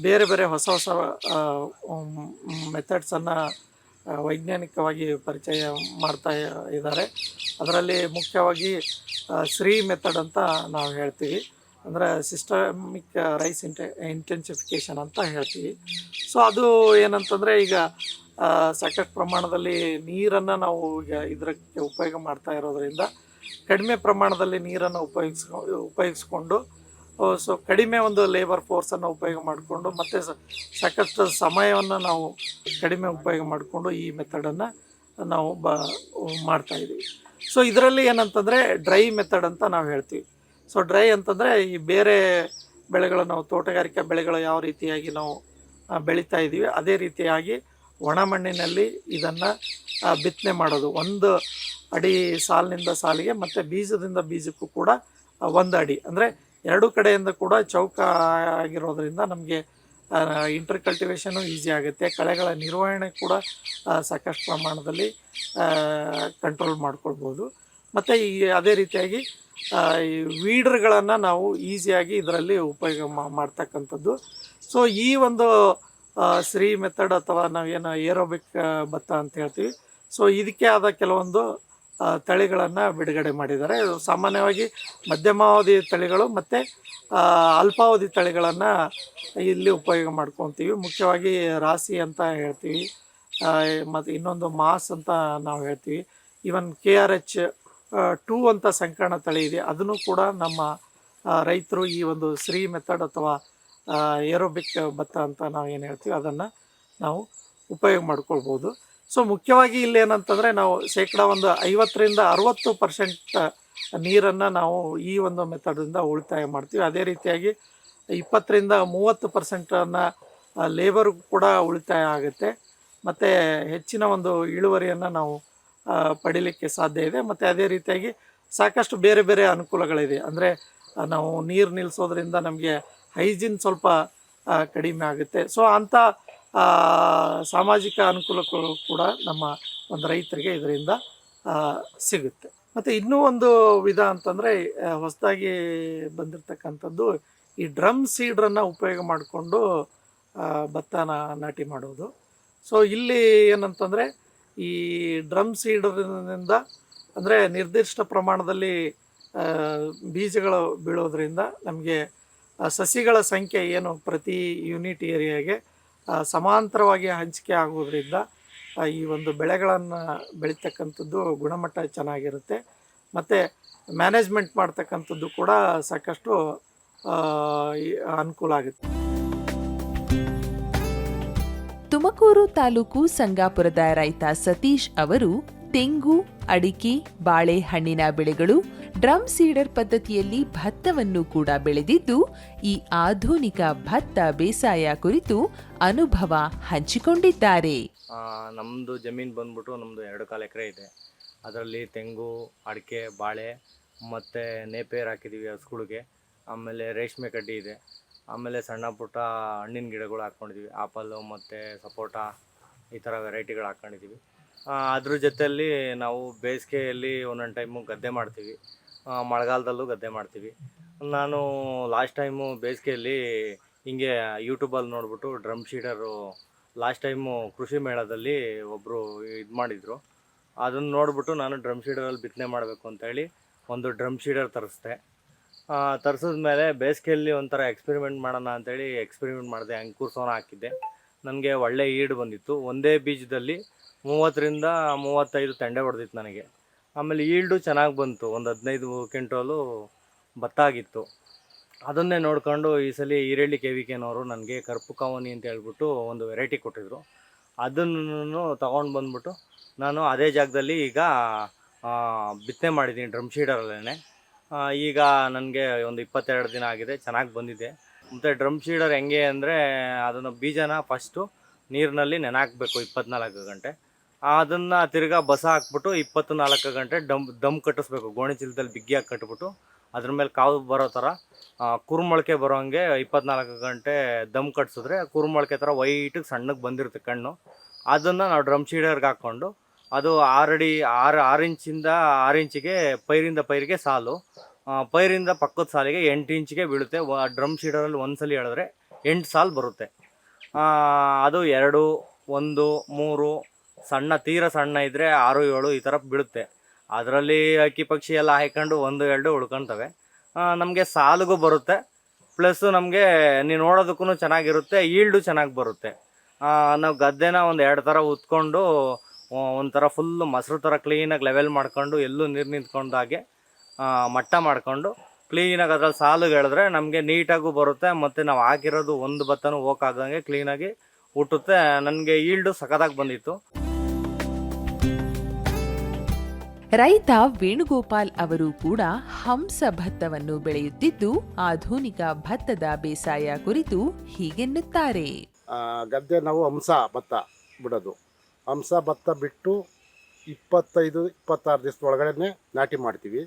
ಬೇರೆ ಬೇರೆ ಹೊಸ ಹೊಸ ಮೆಥಡ್ಸನ್ನು ವೈಜ್ಞಾನಿಕವಾಗಿ ಪರಿಚಯ ಮಾಡ್ತಾ ಇದ್ದಾರೆ. ಅದರಲ್ಲಿ ಮುಖ್ಯವಾಗಿ ಶ್ರೀ ಮೆಥಡ್ ಅಂತ ನಾವು ಹೇಳ್ತೀವಿ. ಅಂದರೆ ಸಿಸ್ಟಮಿಕ್ ರೈಸ್ ಇಂಟೆ ಇಂಟೆನ್ಸಿಫಿಕೇಷನ್ ಅಂತ ಹೇಳ್ತೀವಿ. ಸೊ ಅದು ಏನಂತಂದರೆ ಈಗ ಸಾಕಷ್ಟು ಪ್ರಮಾಣದಲ್ಲಿ ನೀರನ್ನು ನಾವು ಈಗ ಇದಕ್ಕೆ ಉಪಯೋಗ ಮಾಡ್ತಾ ಇರೋದರಿಂದ ಕಡಿಮೆ ಪ್ರಮಾಣದಲ್ಲಿ ನೀರನ್ನು ಉಪಯೋಗಿಸ್ಕೊ, ಉಪಯೋಗಿಸ್ಕೊಂಡು ಸೊ ಕಡಿಮೆ ಒಂದು ಲೇಬರ್ ಫೋರ್ಸನ್ನು ಉಪಯೋಗ ಮಾಡಿಕೊಂಡು ಮತ್ತು ಸಾಕಷ್ಟು ಸಮಯವನ್ನು ನಾವು ಕಡಿಮೆ ಉಪಯೋಗ ಮಾಡಿಕೊಂಡು ಈ ಮೆಥಡನ್ನು ನಾವು ಬ ಮಾಡ್ತಾಯಿದ್ದೀವಿ ಸೊ ಇದರಲ್ಲಿ ಏನಂತಂದರೆ ಡ್ರೈ ಮೆಥಡ್ ಅಂತ ನಾವು ಹೇಳ್ತೀವಿ. ಸೊ ಡ್ರೈ ಅಂತಂದರೆ ಈ ಬೇರೆ ಬೆಳೆಗಳು ನಾವು ತೋಟಗಾರಿಕಾ ಬೆಳೆಗಳು ಯಾವ ರೀತಿಯಾಗಿ ನಾವು ಬೆಳೀತಾ ಇದ್ದೀವಿ ಅದೇ ರೀತಿಯಾಗಿ ಒಣ ಮಣ್ಣಿನಲ್ಲಿ ಇದನ್ನು ಬಿತ್ತನೆ ಮಾಡೋದು. ಒಂದು ಅಡಿ ಸಾಲಿನಿಂದ ಸಾಲಿಗೆ ಮತ್ತು ಬೀಜದಿಂದ ಬೀಜಕ್ಕೂ ಕೂಡ ಒಂದು ಅಡಿ. ಅಂದರೆ ಎರಡು ಕಡೆಯಿಂದ ಕೂಡ ಚೌಕ ಆಗಿರೋದ್ರಿಂದ ನಮಗೆ ಇಂಟರ್ ಕಲ್ಟಿವೇಷನು ಈಸಿ ಆಗುತ್ತೆ. ಕಳೆಗಳ ನಿರ್ವಹಣೆ ಕೂಡ ಸಾಕಷ್ಟು ಪ್ರಮಾಣದಲ್ಲಿ ಕಂಟ್ರೋಲ್ ಮಾಡ್ಕೊಳ್ಬೋದು. ಮತ್ತು ಈ ಅದೇ ರೀತಿಯಾಗಿ ಈ ವೀಡ್ರ್ಗಳನ್ನು ನಾವು ಈಸಿಯಾಗಿ ಇದರಲ್ಲಿ ಉಪಯೋಗ ಮಾಡ್ತಕ್ಕಂಥದ್ದು. ಸೊ ಈ ಒಂದು ಶ್ರೀ ಮೆಥಡ್ ಅಥವಾ ನಾವೇನು ಏರೋಬಿಕ್ ಭತ್ತ ಅಂತ ಹೇಳ್ತೀವಿ. ಸೊ ಇದಕ್ಕೆ ಆದ ಕೆಲವೊಂದು ತಳಿಗಳನ್ನು ಬಿಡುಗಡೆ ಮಾಡಿದ್ದಾರೆ. ಸಾಮಾನ್ಯವಾಗಿ ಮಧ್ಯಮಾವಧಿ ತಳಿಗಳು ಮತ್ತು ಅಲ್ಪಾವಧಿ ತಳಿಗಳನ್ನು ಇಲ್ಲಿ ಉಪಯೋಗ ಮಾಡ್ಕೊತೀವಿ. ಮುಖ್ಯವಾಗಿ ರಾಸಿ ಅಂತ ಹೇಳ್ತೀವಿ. ಮತ್ತು ಇನ್ನೊಂದು ಮಾಸ್ ಅಂತ ನಾವು ಹೇಳ್ತೀವಿ. Even K R H two ಅಂತ ಸಂಕರಣ ತಳಿ ಇದೆ. ಅದನ್ನು ಕೂಡ ನಮ್ಮ ರೈತರು ಈ ಒಂದು ಶ್ರೀ ಮೆಥಡ್ ಅಥವಾ ಏರೋಬಿಕ್ ಭತ್ತ ಅಂತ ನಾವು ಏನು ಹೇಳ್ತೀವಿ, ಅದನ್ನು ನಾವು ಉಪಯೋಗ ಮಾಡ್ಕೊಳ್ಬೋದು. ಸೊ ಮುಖ್ಯವಾಗಿ ಇಲ್ಲಿ ಏನಂತಂದರೆ ನಾವು ಶೇಕಡ ಒಂದು ಐವತ್ತರಿಂದ ಅರುವತ್ತು ಪರ್ಸೆಂಟ್ ನೀರನ್ನು ನಾವು ಈ ಒಂದು ಮೆಥಡಿಂದ ಉಳಿತಾಯ ಮಾಡ್ತೀವಿ. ಅದೇ ರೀತಿಯಾಗಿ ಇಪ್ಪತ್ತರಿಂದ ಮೂವತ್ತು ಪರ್ಸೆಂಟನ್ನು ಲೇಬರ್ ಕೂಡ ಉಳಿತಾಯ ಆಗುತ್ತೆ. ಮತ್ತು ಹೆಚ್ಚಿನ ಒಂದು ಇಳುವರಿಯನ್ನು ನಾವು ಪಡೀಲಿಕ್ಕೆ ಸಾಧ್ಯ ಇದೆ. ಮತ್ತು ಅದೇ ರೀತಿಯಾಗಿ ಸಾಕಷ್ಟು ಬೇರೆ ಬೇರೆ ಅನುಕೂಲಗಳಿದೆ. ಅಂದರೆ ನಾವು ನೀರು ನಿಲ್ಲಿಸೋದ್ರಿಂದ ನಮಗೆ ಹೈಜಿನ್ ಸ್ವಲ್ಪ ಕಡಿಮೆ ಆಗುತ್ತೆ. ಸೊ ಅಂಥ ಸಾಮಾಜಿಕ ಅನುಕೂಲಗಳು ಕೂಡ ನಮ್ಮ ಒಂದು ರೈತರಿಗೆ ಇದರಿಂದ ಸಿಗುತ್ತೆ. ಮತ್ತು ಇನ್ನೂ ಒಂದು ವಿಧ ಅಂತಂದರೆ ಹೊಸದಾಗಿ ಬಂದಿರತಕ್ಕಂಥದ್ದು ಈ ಡ್ರಮ್ ಸೀಡ್ರನ್ನು ಉಪಯೋಗ ಮಾಡಿಕೊಂಡು ಭತ್ತನ ನಾಟಿ ಮಾಡೋದು. ಸೊ ಇಲ್ಲಿ ಏನಂತಂದರೆ, ಈ ಡ್ರಮ್ ಸೀಡರ್ನಿಂದ ಅಂದರೆ ನಿರ್ದಿಷ್ಟ ಪ್ರಮಾಣದಲ್ಲಿ ಬೀಜಗಳು ಬೀಳೋದ್ರಿಂದ ನಮಗೆ ಸಸಿಗಳ ಸಂಖ್ಯೆ ಏನು ಪ್ರತಿ ಯೂನಿಟ್ ಏರಿಯಾಗೆ ಸಮಾಂತರವಾಗಿ ಹಂಚಿಕೆ ಆಗೋದ್ರಿಂದ ಈ ಒಂದು ಬೆಳೆಗಳನ್ನು ಬೆಳೀತಕ್ಕಂಥದ್ದು ಗುಣಮಟ್ಟ ಚೆನ್ನಾಗಿರುತ್ತೆ. ಮತ್ತು ಮ್ಯಾನೇಜ್ಮೆಂಟ್ ಮಾಡ್ತಕ್ಕಂಥದ್ದು ಕೂಡ ಸಾಕಷ್ಟು ಅನುಕೂಲ ಆಗುತ್ತೆ. ತುಮಕೂರು ತಾಲೂಕು ಸಂಗಾಪುರದ ರೈತ ಸತೀಶ್ ಅವರು ತೆಂಗು, ಅಡಿಕೆ, ಬಾಳೆಹಣ್ಣಿನ ಬೆಳೆಗಳು ಡ್ರಮ್ ಸೀಡರ್ ಪದ್ಧತಿಯಲ್ಲಿ ಭತ್ತವನ್ನು ಕೂಡ ಬೆಳೆದಿದ್ದು, ಈ ಆಧುನಿಕ ಭತ್ತ ಬೇಸಾಯ ಕುರಿತು ಅನುಭವ ಹಂಚಿಕೊಂಡಿದ್ದಾರೆ. ನಮ್ಮದು ಜಮೀನು ಬಂದ್ಬಿಟ್ಟು ನಮ್ಮದು ಎರಡು ಕಾಲು ಎಕರೆ ಇದೆ. ಅದರಲ್ಲಿ ತೆಂಗು, ಅಡಿಕೆ, ಬಾಳೆ ಮತ್ತು ನೇಪೇರ್ ಹಾಕಿದ್ದೀವಿ ಹಸುಗಳಿಗೆ ಆಮೇಲೆ ರೇಷ್ಮೆ ಕಡ್ಡಿ ಇದೆ. ಆಮೇಲೆ ಸಣ್ಣ ಪುಟ್ಟ ಹಣ್ಣಿನ ಗಿಡಗಳು ಹಾಕ್ಕೊಂಡಿದ್ದೀವಿ ಆಪಲ್ಲು ಮತ್ತು ಸಪೋಟ ಈ ಥರ ವೆರೈಟಿಗಳು ಹಾಕ್ಕೊಂಡಿದ್ದೀವಿ ಅದ್ರ ಜೊತೆಯಲ್ಲಿ ನಾವು ಬೇಸಿಗೆಯಲ್ಲಿ ಒಂದೊಂದು ಟೈಮು ಗದ್ದೆ ಮಾಡ್ತೀವಿ. ಮಳೆಗಾಲದಲ್ಲೂ ಗದ್ದೆ ಮಾಡ್ತೀವಿ. ನಾನು ಲಾಸ್ಟ್ ಟೈಮು ಬೇಸಿಗೆಯಲ್ಲಿ ಹಿಂಗೆ ಯೂಟ್ಯೂಬಲ್ಲಿ ನೋಡ್ಬಿಟ್ಟು ಡ್ರಮ್ ಶೀಡರು ಲಾಸ್ಟ್ ಟೈಮು ಕೃಷಿ ಮೇಳದಲ್ಲಿ ಒಬ್ಬರು ಇದು ಮಾಡಿದರು. ಅದನ್ನು ನೋಡಿಬಿಟ್ಟು ನಾನು ಡ್ರಮ್ ಶೀಡರಲ್ಲಿ ಬಿತ್ತನೆ ಮಾಡಬೇಕು ಅಂತೇಳಿ ಒಂದು ಡ್ರಮ್ ಶೀಡರ್ ತರಿಸ್ದೆ. ತರಿಸಿದ ಮೇಲೆ ಬೇಸಿಗೆಯಲ್ಲಿ ಒಂಥರ ಎಕ್ಸ್ಪೆರಿಮೆಂಟ್ ಮಾಡೋಣ ಅಂತೇಳಿ ಎಕ್ಸ್ಪೆರಿಮೆಂಟ್ ಮಾಡಿದೆ ಅಂಕುರ್ಸೋನ ಹಾಕಿದ್ದೆ. ನನಗೆ ಒಳ್ಳೆ ಈಡ್ ಬಂದಿತ್ತು. ಒಂದೇ ಬೀಜದಲ್ಲಿ ಮೂವತ್ತರಿಂದ ಮೂವತ್ತೈದು ತಂಡೆ ಹೊಡೆದಿತ್ತು ನನಗೆ. ಆಮೇಲೆ ಈಲ್ಡು ಚೆನ್ನಾಗಿ ಬಂತು. ಒಂದು ಹದಿನೈದು ಕ್ವಿಂಟೋಲು ಭತ್ತ ಆಗಿತ್ತು ಅದನ್ನೇ ನೋಡಿಕೊಂಡು ಈ ಸಲ ಈರಳ್ಳಿ ಕೆ ವಿ ಕೆನವರು ನನಗೆ ಕರ್ಪು ಕಾವನಿ ಅಂತ ಹೇಳ್ಬಿಟ್ಟು ಒಂದು ವೆರೈಟಿ ಕೊಟ್ಟಿದ್ರು. ಅದನ್ನು ತಗೊಂಡು ಬಂದ್ಬಿಟ್ಟು ನಾನು ಅದೇ ಜಾಗದಲ್ಲಿ ಈಗ ಬಿತ್ತನೆ ಮಾಡಿದ್ದೀನಿ ಡ್ರಮ್ ಶೀಡರಲ್ಲೇ ಈಗ ನನಗೆ ಒಂದು ಇಪ್ಪತ್ತೆರಡು ದಿನ ಆಗಿದೆ, ಚೆನ್ನಾಗಿ ಬಂದಿದೆ. ಮತ್ತು ಡ್ರಮ್ ಶೀಡರ್ ಹೆಂಗೆ ಅಂದರೆ ಅದನ್ನು ಬೀಜನ ಫಸ್ಟು ನೀರಿನಲ್ಲಿ ನೆನಾಕಬೇಕು ಇಪ್ಪತ್ನಾಲ್ಕು ಗಂಟೆ. ಅದನ್ನು ತಿರ್ಗಾ ಬಸ ಹಾಕ್ಬಿಟ್ಟು ಇಪ್ಪತ್ತು ನಾಲ್ಕು ಗಂಟೆ ಡಮ್, ದಮ್ ಕಟ್ಟಿಸ್ಬೇಕು. ಗೋಣಿ ಚೀಲದಲ್ಲಿ ಬಿಗ್ಗಿಯಾಗಿ ಕಟ್ಬಿಟ್ಟು ಅದ್ರ ಮೇಲೆ ಕಾವು ಬರೋ ಥರ ಕುರುಮೊಳಕೆ ಬರೋಂಗೆ ಇಪ್ಪತ್ನಾಲ್ಕು ಗಂಟೆ ದಮ್ ಕಟ್ಸಿದ್ರೆ ಕುರುಮೊಳಕೆ ಥರ ವೈಟಿಗೆ ಸಣ್ಣಗೆ ಬಂದಿರುತ್ತೆ ಕಣ್ಣು. ಅದನ್ನು ನಾವು ಡ್ರಮ್ ಶೀಡರ್ಗೆ ಹಾಕ್ಕೊಂಡು ಅದು ಆರಡಿ, ಆರು ಆರು ಇಂಚಿಂದ ಆರು ಇಂಚಿಗೆ ಪೈರಿಂದ ಪೈರಿಗೆ ಸಾಲು. ಪೈರಿಂದ ಪಕ್ಕದ ಸಾಲಿಗೆ ಎಂಟು ಇಂಚಿಗೆ ಬೀಳುತ್ತೆ. ಡ್ರಮ್ ಶೀಡರಲ್ಲಿ ಒಂದು ಸಲ ಹೇಳಿದ್ರೆ ಎಂಟು ಸಾಲು ಬರುತ್ತೆ. ಅದು ಎರಡು, ಒಂದು, ಮೂರು ಸಣ್ಣ ತೀರ ಸಣ್ಣ ಇದ್ದರೆ ಆರು ಏಳು ಈ ಥರ ಬೀಳುತ್ತೆ. ಅದರಲ್ಲಿ ಅಕ್ಕಿ ಪಕ್ಷಿ ಎಲ್ಲ ಹಾಯ್ಕೊಂಡು ಒಂದು, ಎರಡು ಉಳ್ಕೊತವೆ. ನಮಗೆ ಸಾಲಿಗೂ ಬರುತ್ತೆ. ಪ್ಲಸ್ಸು ನಮಗೆ ನೀವು ನೋಡೋದಕ್ಕೂ ಚೆನ್ನಾಗಿರುತ್ತೆ, ಈಲ್ಡು ಚೆನ್ನಾಗಿ ಬರುತ್ತೆ. ನಾವು ಗದ್ದೆನ ಒಂದು ಎರಡು ಥರ ಉತ್ಕೊಂಡು ಒಂಥರ ಫುಲ್ಲು ಮೊಸರು ಥರ ಕ್ಲೀನಾಗಿ ಲೆವೆಲ್ ಮಾಡ್ಕೊಂಡು, ಎಲ್ಲೂ ನೀರು ನಿಂತ್ಕೊಂಡಾಗೆ ಮಟ್ಟ ಮಾಡ್ಕೊಂಡು ಕ್ಲೀನಾಗಿ ಅದ್ರಲ್ಲಿ ಸಾಲು ಎಳೆದ್ರೆ ನಮಗೆ ನೀಟಾಗೂ ಬರುತ್ತೆ, ಮತ್ತು ನಾವು ಹಾಕಿರೋದು ಒಂದು ಭತ್ತನೂ ಹೋಗಾಗಂಗೆ ಕ್ಲೀನಾಗಿ ಹುಟ್ಟುತ್ತೆ. ನನಗೆ ಈಲ್ಡು ಸಖತ್ತಾಗಿ ಬಂದಿತ್ತು. ರೈತ ವೇಣುಗೋಪಾಲ್ ಅವರು ಕೂಡ ಹಂಸ ಭತ್ತವನ್ನು ಬೆಳೆಯುತ್ತಿದ್ದು, ಆಧುನಿಕ ಭತ್ತದ ಬೇಸಾಯ ಕುರಿತು ಹೀಗೆನ್ನುತ್ತಾರೆ. ಗದ್ದೆ ನಾವು ಹಂಸ ಭತ್ತ ಬಿಡೋದು. ಹಂಸ ಭತ್ತ ಬಿಟ್ಟು ಇಪ್ಪತ್ತೈದು, ಇಪ್ಪತ್ತಾರು ದಿವಸದ ಒಳಗಡೆ ನಾಟಿ ಮಾಡ್ತೀವಿ.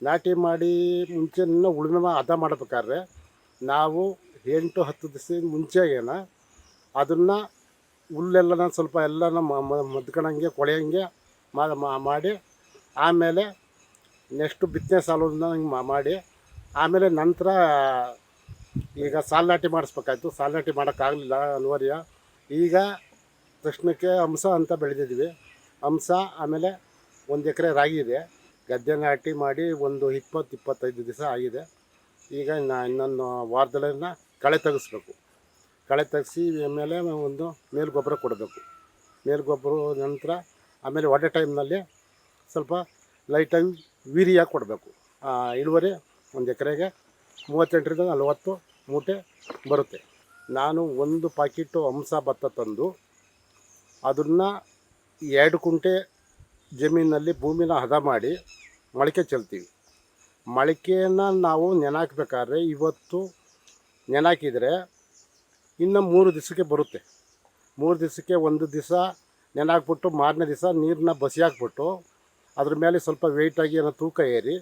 ನಾಟಿ ಮಾಡಿ ಮುಂಚೆ ಉಳುಮೆ ಹದ ಮಾಡಬೇಕಾದ್ರೆ ನಾವು ಎಂಟು, ಹತ್ತು ದಿವಸ ಏನ ಅದನ್ನು ಹುಲ್ಲೆಲ್ಲನ ಸ್ವಲ್ಪ ಎಲ್ಲನ ಮದ್ಕೊಳಂಗೆ ಕೊಳೆಯಂಗೆ ಮಾಡಿ ಆಮೇಲೆ ನೆಕ್ಸ್ಟು ಬಿತ್ತನೆ ಸಾಲೋದನ್ನ ಹಿಂಗೆ ಮಾಡಿ, ಆಮೇಲೆ ನಂತರ ಈಗ ಸಾಲ ನಾಟಿ ಮಾಡಿಸ್ಬೇಕಾಯ್ತು. ಸಾಲ ನಾಟಿ ಮಾಡೋಕ್ಕಾಗಲಿಲ್ಲ ಅನಿವಾರ್ಯ ಈಗ ತಕ್ಷಣಕ್ಕೆ ಹಂಸ ಅಂತ ಬೆಳೆದಿದ್ವಿ ಹಂಸ ಆಮೇಲೆ ಒಂದು ಎಕರೆ ರಾಗಿ ಇದೆ. ಗದ್ದೆ ನಾಟಿ ಮಾಡಿ ಒಂದು ಇಪ್ಪತ್ತು, ಇಪ್ಪತ್ತೈದು ದಿವಸ ಆಗಿದೆ. ಈಗ ನಾ ಇನ್ನೊಂದು ವಾರದಲ್ಲಿನ ಕಳೆ ತೆಗೆಸ್ಬೇಕು. ಕಳೆ ತೆಗೆಸಿ ಆಮೇಲೆ ಒಂದು ಮೇಲು ಗೊಬ್ಬರ ಕೊಡಬೇಕು. ಮೇಲು ಗೊಬ್ಬರ ನಂತರ ಆಮೇಲೆ ಒಡೆ ಟೈಮ್ನಲ್ಲಿ ಸ್ವಲ್ಪ ಲೈಟಾಗಿ ವೀರ್ಯ ಕೊಡಬೇಕು. ಆ, ಇಳುವರಿ ಒಂದು ಎಕರೆಗೆ ಮೂವತ್ತೆಂಟರಿಂದ ನಲವತ್ತು ಮೂಟೆ ಬರುತ್ತೆ. ನಾನು ಒಂದು ಪಾಕಿಟ್ಟು ಹಂಸ ಭತ್ತ ತಂದು ಅದನ್ನು ಎರಡು ಕುಂಟೆ ಜಮೀನಲ್ಲಿ ಭೂಮಿನ ಹದ ಮಾಡಿ ಮೊಳಕೆ ಚೆಲ್ತೀವಿ. ಮೊಳಕೆಯನ್ನು ನಾವು ನೆನಾಕ್ಬೇಕಾದ್ರೆ ಇವತ್ತು ನೆನಾಕಿದರೆ ಇನ್ನು ಮೂರು ದಿವಸಕ್ಕೆ ಬರುತ್ತೆ. ಮೂರು ದಿವಸಕ್ಕೆ ಒಂದು ದಿವಸ ನೆನಾಕ್ಬಿಟ್ಟು ಮಾರನೇ ದಿವಸ ನೀರನ್ನ ಬಸಿ ಹಾಕ್ಬಿಟ್ಟು ಅದ್ರ ಮೇಲೆ ಸ್ವಲ್ಪ ವೆಯ್ಟಾಗಿ ಏನೋ ತೂಕ ಏರಿ,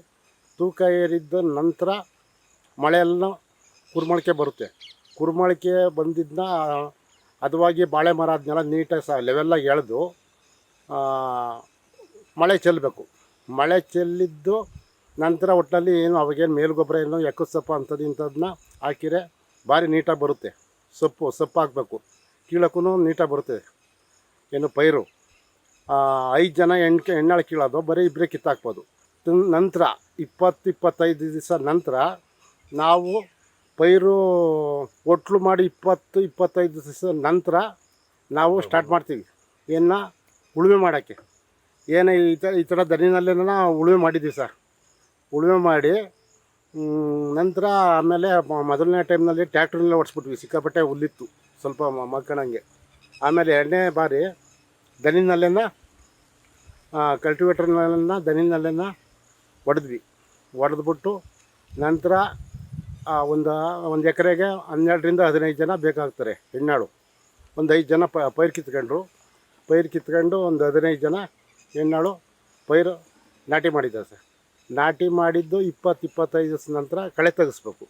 ತೂಕ ಏರಿದ್ದ ನಂತರ ಮಳೆಯೆಲ್ಲ ಕುರ್ಮಳಕೆ ಬರುತ್ತೆ. ಕುರ್ಮಳಿಕೆ ಬಂದಿದ್ದನ್ನ ಅದವಾಗಿ ಬಾಳೆ ಮರ ಅದನ್ನೆಲ್ಲ ನೀಟಾಗಿ ಸಹ ಲೆವೆಲ್ಲಾಗಿ ಎಳೆದು ಮಳೆ ಚೆಲ್ಲಬೇಕು ಮಳೆ ಚೆಲ್ಲಿದ್ದು ನಂತರ ಒಟ್ಟಿನಲ್ಲಿ ಏನು ಅವಾಗೇನು ಮೇಲುಗೊಬ್ಬರ ಏನೋ ಎಕ್ಕಸಪ್ಪ ಅಂಥದ್ದು ಇಂಥದನ್ನ ಹಾಕಿದರೆ ಭಾರಿ ನೀಟಾಗಿ ಬರುತ್ತೆ. ಸೊಪ್ಪು ಸೊಪ್ಪು ಹಾಕಬೇಕು ಕೀಳಕ್ಕೂ ನೀಟಾಗಿ ಬರುತ್ತೆ. ಏನು ಪೈರು. ಐದು ಜನ ಎಣ್ಣೆ ಎಣ್ಣಾಳು ಕೀಳೋದು ಬರೀ ಇಬ್ಬರೇ ಕಿತ್ತಾಕ್ಬೋದು. ನಂತರ ಇಪ್ಪತ್ತು ಇಪ್ಪತ್ತೈದು ದಿವಸ ನಂತರ ನಾವು ಪೈರು ಒಟ್ಲು ಮಾಡಿ ಇಪ್ಪತ್ತು, ಇಪ್ಪತ್ತೈದು ದಿವಸ ನಂತರ ನಾವು ಸ್ಟಾರ್ಟ್ ಮಾಡ್ತೀವಿ. ಏನು? ಉಳುಮೆ ಮಾಡೋಕ್ಕೆ. ಏನು ಈ ಥರ ಈ ಥರ ದನಿನಲ್ಲೇನ ಉಳುಮೆ ಮಾಡಿದ್ದೀವಿ ಸರ್. ಉಳುಮೆ ಮಾಡಿ ನಂತರ ಆಮೇಲೆ ಮೊದಲನೇ ಟೈಮ್ನಲ್ಲಿ ಟ್ಯಾಕ್ಟ್ರಲ್ಲೇ ಓಡಿಸ್ಬಿಟ್ವಿ. ಸಿಕ್ಕಾಪಟ್ಟೆ ಹುಲ್ಲಿತ್ತು, ಸ್ವಲ್ಪ ಮಕ್ಕಳಂಗೆ ಆಮೇಲೆ ಎರಡನೇ ಬಾರಿ ದನಿನಲ್ಲೇನ ಕಲ್ಟಿವೇಟರ್ನಲ್ಲೆನ ದನಿನಲ್ಲೇನ ಹೊಡೆದ್ವಿ ಹೊಡೆದ್ಬಿಟ್ಟು ನಂತರ ಒಂದು ಒಂದು ಎಕರೆಗೆ ಹನ್ನೆರಡರಿಂದ ಹದಿನೈದು ಜನ ಬೇಕಾಗ್ತಾರೆ ಹೆಣ್ಣಾಳು. ಒಂದು ಐದು ಜನ ಪ, ಪೈರು ಕಿತ್ಕೊಂಡ್ರು. ಪೈರು ಕಿತ್ಕೊಂಡು ಒಂದು ಹದಿನೈದು ಜನ ಹೆಣ್ಣಾಳು ಪೈರು ನಾಟಿ ಮಾಡಿದ್ದಾರೆ ಸರ್. ನಾಟಿ ಮಾಡಿದ್ದು ಇಪ್ಪತ್ತು, ಇಪ್ಪತ್ತೈದು ದಿವಸ ನಂತರ ಕಳೆ ತೆಗೆಸ್ಬೇಕು.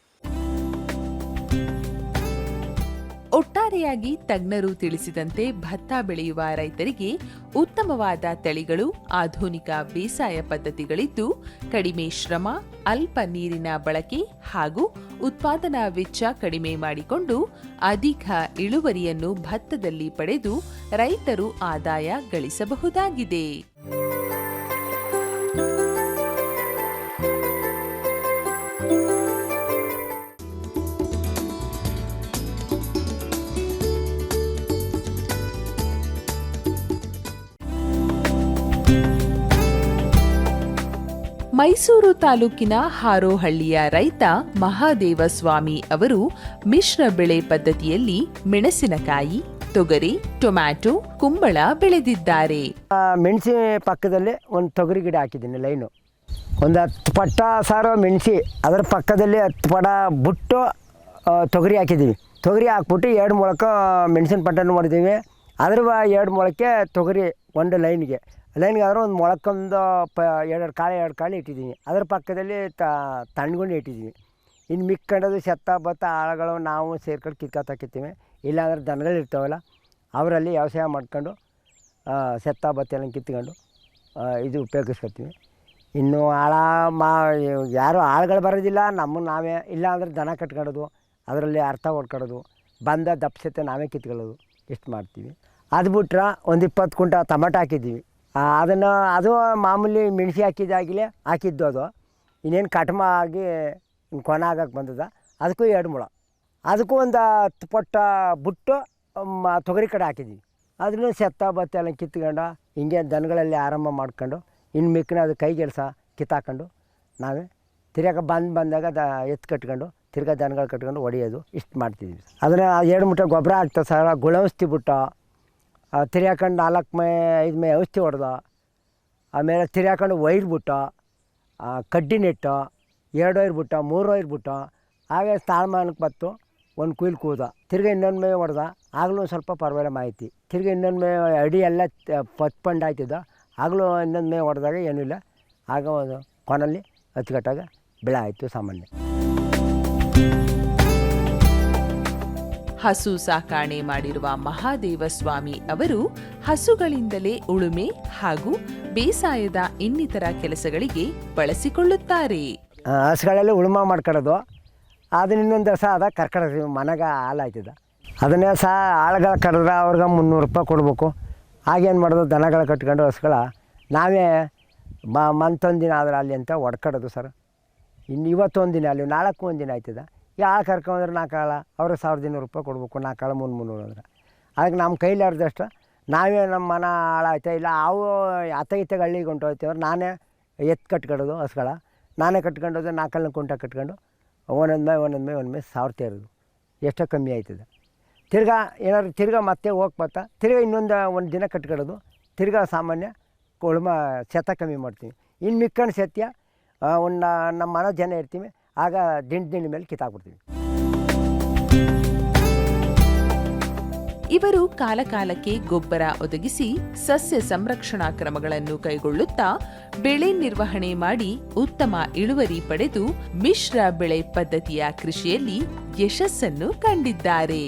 ಒಟ್ಟಾರೆಯಾಗಿ ತಜ್ಞರು ತಿಳಿಸಿದಂತೆ ಭತ್ತ ಬೆಳೆಯುವ ರೈತರಿಗೆ ಉತ್ತಮವಾದ ತಳಿಗಳು, ಆಧುನಿಕ ಬೇಸಾಯ ಪದ್ಧತಿಗಳಿದ್ದು, ಕಡಿಮೆ ಶ್ರಮ, ಅಲ್ಪ ನೀರಿನ ಬಳಕೆ ಹಾಗೂ ಉತ್ಪಾದನಾ ವೆಚ್ಚ ಕಡಿಮೆ ಮಾಡಿಕೊಂಡು ಅಧಿಕ ಇಳುವರಿಯನ್ನು ಭತ್ತದಲ್ಲಿ ಪಡೆದು ರೈತರು ಆದಾಯ ಗಳಿಸಬಹುದಾಗಿದೆ. ಮೈಸೂರು ತಾಲೂಕಿನ ಹಾರೋಹಳ್ಳಿಯ ರೈತ ಮಹಾದೇವ ಸ್ವಾಮಿ ಅವರು ಮಿಶ್ರ ಬೆಳೆ ಪದ್ಧತಿಯಲ್ಲಿ ಮೆಣಸಿನಕಾಯಿ, ತೊಗರಿ, ಟೊಮ್ಯಾಟೊ, ಕುಂಬಳ ಬೆಳೆದಿದ್ದಾರೆ. ಮೆಣಸಿನ ಪಕ್ಕದಲ್ಲಿ ಒಂದು ತೊಗರಿ ಗಿಡ ಹಾಕಿದ್ದೀನಿ ಲೈನು. ಒಂದು ಹತ್ತು ಪಟ್ಟ ಸಾರು ಮೆಣಸಿ, ಅದರ ಪಕ್ಕದಲ್ಲಿ ಹತ್ತು ಪಡ ಬಿಟ್ಟು ತೊಗರಿ ಹಾಕಿದ್ದೀವಿ. ತೊಗರಿ ಹಾಕ್ಬಿಟ್ಟು ಎರಡು ಮೊಳಕ ಮೆಣಸಿನ ಪಟ್ಟನ್ನು ಮಾಡಿದ್ದೀವಿ. ಅದ್ರ ಎರಡು ಮೊಳಕೆ ತೊಗರಿ ಒಂದು ಲೈನ್ಗೆ. ಲೈನ್ಗೆ ಆದ್ರೆ ಒಂದು ಮೊಳಕೊಂದು ಪ ಎರಡು ಕಾಳು ಎರಡು ಕಾಳು ಇಟ್ಟಿದ್ದೀನಿ. ಅದ್ರ ಪಕ್ಕದಲ್ಲಿ ತ ಇಟ್ಟಿದ್ದೀನಿ. ಇನ್ನು ಮಿಕ್ಕಂಡದು ಸೆತ್ತ, ಬತ್ತ, ಆಳುಗಳು ನಾವು ಸೇರ್ಕೊಂಡು ಕಿತ್ಕೊತಾಕಿರ್ತೀವಿ ಇಲ್ಲಾಂದ್ರೆ ದನಗಳು ಇರ್ತಾವಲ್ಲ, ಅವರಲ್ಲಿ ವ್ಯವಸಾಯ ಮಾಡ್ಕೊಂಡು ಸೆತ್ತ ಭತ್ತ ಎಲ್ಲ ಕಿತ್ಕೊಂಡು ಇದು ಉಪಯೋಗಿಸ್ಕೊತೀವಿ. ಇನ್ನು ಆಳ ಮಾ, ಯಾರು ಆಳುಗಳು ಬರೋದಿಲ್ಲ, ನಮ್ಮ ನಾವೇ. ಇಲ್ಲಾಂದ್ರೆ ದನ ಕಟ್ಕೊಳ್ಳೋದು, ಅದರಲ್ಲಿ ಅರ್ಥ ಹೊಡ್ಕೊಳ್ಳೋದು ಬಂದ ದಪ್ಸತೆ ನಾವೇ ಕಿತ್ಕೊಳ್ಳೋದು, ಇಷ್ಟು ಮಾಡ್ತೀವಿ. ಅದು ಬಿಟ್ರೆ ಒಂದು ಇಪ್ಪತ್ತು ಕುಂಟ ಟಮಟ ಹಾಕಿದ್ದೀವಿ. ಅದನ್ನು ಅದು ಮಾಮೂಲಿ ಮೆಣಸಿ ಹಾಕಿದಾಗಲೇ ಹಾಕಿದ್ದು ಅದು. ಇನ್ನೇನು ಕಟ್ಮ ಆಗಿ ಕೊನ ಆಗಕ್ಕೆ ಬಂದದ. ಅದಕ್ಕೂ ಎರಡು ಮುಳ. ಅದಕ್ಕೂ ಒಂದು ಹತ್ತು ಪಟ್ಟ ಬಿಟ್ಟು, ಮ ತೊಗರಿ ಕಡೆ ಹಾಕಿದ್ವಿ. ಅದನ್ನು ಸೆತ್ತ, ಬತ್ತ ಎಲ್ಲ ಕಿತ್ಕೊಂಡು, ಹಿಂಗೆ ದನಗಳಲ್ಲಿ ಆರಂಭ ಮಾಡ್ಕೊಂಡು ಇನ್ನು ಮಿಕ್ಕನ ಅದು ಕೈಗೆಲ್ಸ ಕಿತ್ತಾಕೊಂಡು, ನಾವೇ ತಿರ್ಗ ಬಂದು ಬಂದಾಗ ದ ಎತ್ತು ಕಟ್ಕೊಂಡು, ತಿರ್ಗಾ ದನಗಳು ಕಟ್ಕೊಂಡು ಹೊಡೆಯೋದು ಇಷ್ಟು ಮಾಡ್ತಿದ್ವಿ. ಅದನ್ನು ಎರಡು ಮುಟ್ಟ ಗೊಬ್ಬರ ಹಾಕ್ತದೆ ಸರ ಗುಳವಸ್ತಿ ಬಿಟ್ಟು. ತಿರ್ಗಾಕೊಂಡು ನಾಲ್ಕು ಮೇ, ಐದು ಮೇ ಔಷಧಿ ಹೊಡೆದ. ಆಮೇಲೆ ತಿರ್ಗಾಕೊಂಡು ವೈರ್ ಬಿಟ್ಟ ಕಡ್ಡಿ ನೆಟ್ಟ, ಎರಡು ವೈರ್ ಬಿಟ್ಟ, ಮೂರು ವೈರ್ ಬಿಟ್ಟ, ಹಾಗೆ ತಾಳ್ಮಾನಕ್ಕೆ ಬತ್ತು ಒಂದು ಕುಯ್ಲು ಕೂದ. ತಿರ್ಗಿ ಇನ್ನೊಂದು ಮೇ ಹೊಡೆದ. ಆಗಲೂ ಸ್ವಲ್ಪ ಪರವಾಗಿಲ್ಲ ಮಾಹಿತಿ. ತಿರ್ಗಿ ಇನ್ನೊಂದು ಮೇ ಅಡಿ ಎಲ್ಲ ಪತ್ಪಂಡ್ ಆಯ್ತಿದ್ದ. ಆಗಲೂ ಇನ್ನೊಂದು ಮೇ ಹೊಡೆದಾಗ ಏನೂ ಇಲ್ಲ. ಆಗ ಒಂದು ಕೊನಲ್ಲಿ ಅಚ್ಚುಕಟ್ಟಾಗ ಬೆಳೆ ಆಯಿತು ಸಾಮಾನ್ಯ. ಹಸು ಸಾಕಾಣೆ ಮಾಡಿರುವ ಮಹಾದೇವ ಸ್ವಾಮಿ ಅವರು ಹಸುಗಳಿಂದಲೇ ಉಳುಮೆ ಹಾಗೂ ಬೇಸಾಯದ ಇನ್ನಿತರ ಕೆಲಸಗಳಿಗೆ ಬಳಸಿಕೊಳ್ಳುತ್ತಾರೆ. ಹಸುಗಳಲ್ಲಿ ಉಳುಮೆ ಮಾಡ್ಕೊಡೋದು ಅದನ್ನ ಇನ್ನೊಂದು ದಿವಸ ಅದ ಕರ್ಕೊಳ್ತೀವಿ ಮನೆಗೆ ಹಾಲಾಯ್ತದ. ಅದನ್ನೇ ಸಹ ಆಳುಗಳ ಕರೆದ್ರೆ ಅವ್ರಿಗೆ ಮುನ್ನೂರು ರೂಪಾಯಿ ಕೊಡಬೇಕು. ಆಗೇನು ಮಾಡೋದು? ದನಗಳ ಕಟ್ಕೊಂಡು ಹಸುಗಳ. ನಾವೇ ಮ ಮಂತೊಂದು ದಿನ ಆದ್ರೆ ಅಲ್ಲಿ ಅಂತ ಹೊಡ್ಕೊಡೋದು ಸರ್. ಇನ್ನು ಇವತ್ತೊಂದು ದಿನ ಅಲ್ಲಿ ನಾಲ್ಕು ಒಂದಿನ ದಿನ ಆಯ್ತದ. ಆಳು ಕರ್ಕೊಂಡ್ರೆ ನಾಲ್ಕು ಆಳ ಅವ್ರಿಗೆ ಸಾವಿರದ ಇನ್ನೂರು ರೂಪಾಯಿ ಕೊಡಬೇಕು ನಾಲ್ಕು ಆಳು ಮುನ್ನೂರು ಅಂದ್ರೆ ಅದಕ್ಕೆ ನಮ್ಮ ಕೈಲಾರ್ದಷ್ಟು ನಾವೇ ನಮ್ಮ ಮನ ಹಾಳಾಯ್ತಾ ಇಲ್ಲ, ಅವು ಅತ್ತ ಇತ್ತಾಗ ಹಳ್ಳಿಗೆ ಹೊಂಟೋಯ್ತೇವ್ರೆ ನಾನೇ ಎತ್ತು ಕಟ್ಕೊಳ್ಳೋದು ಹಸುಗಳ ನಾನೇ ಕಟ್ಕೊಂಡೋದು ನಾಲ್ಕಲ್ಲಿ ಕುಂಟ ಕಟ್ಕೊಂಡು ಒಂದೊಂದು ಮೇ ಒಂದೊಂದು ಮೇ ಒಂದು ಮೇ ಸಾವಿರ ತೇರೋದು. ಎಷ್ಟೋ ಕಮ್ಮಿ ಆಯ್ತದೆ. ತಿರ್ಗಾ ಏನಾದ್ರು ತಿರ್ಗಾ ಮತ್ತೆ ಹೋಗಿ ಬರ್ತಾ ತಿರ್ಗಾ ಇನ್ನೊಂದು ಒಂದು ದಿನ ಕಟ್ಕೊಡೋದು. ತಿರ್ಗಾ ಸಾಮಾನ್ಯ ಉಳುಮ ಶತ ಕಮ್ಮಿ ಮಾಡ್ತೀವಿ ಇನ್ನು ಮಿಕ್ಕಣ್ಣ ಸತ್ಯ ಒಂದು ನಮ್ಮ ಮನೆ ಜನ ಇರ್ತೀವಿ. ಆಗ ದಿಂಡು ದಿಂಡು ಮೇಲೆ ಕಿತ್ತಾಕ್ಬಿಡ್ತೀವಿ. ಇವರು ಕಾಲಕಾಲಕ್ಕೆ ಗೊಬ್ಬರ ಒದಗಿಸಿ ಸಸ್ಯ ಸಂರಕ್ಷಣಾ ಕ್ರಮಗಳನ್ನು ಕೈಗೊಳ್ಳುತ್ತಾ ಬೆಳೆ ನಿರ್ವಹಣೆ ಮಾಡಿ ಉತ್ತಮ ಇಳುವರಿ ಪಡೆದು ಮಿಶ್ರ ಬೆಳೆ ಪದ್ಧತಿಯ ಕೃಷಿಯಲ್ಲಿ ಯಶಸ್ಸನ್ನು ಕಂಡಿದ್ದಾರೆ.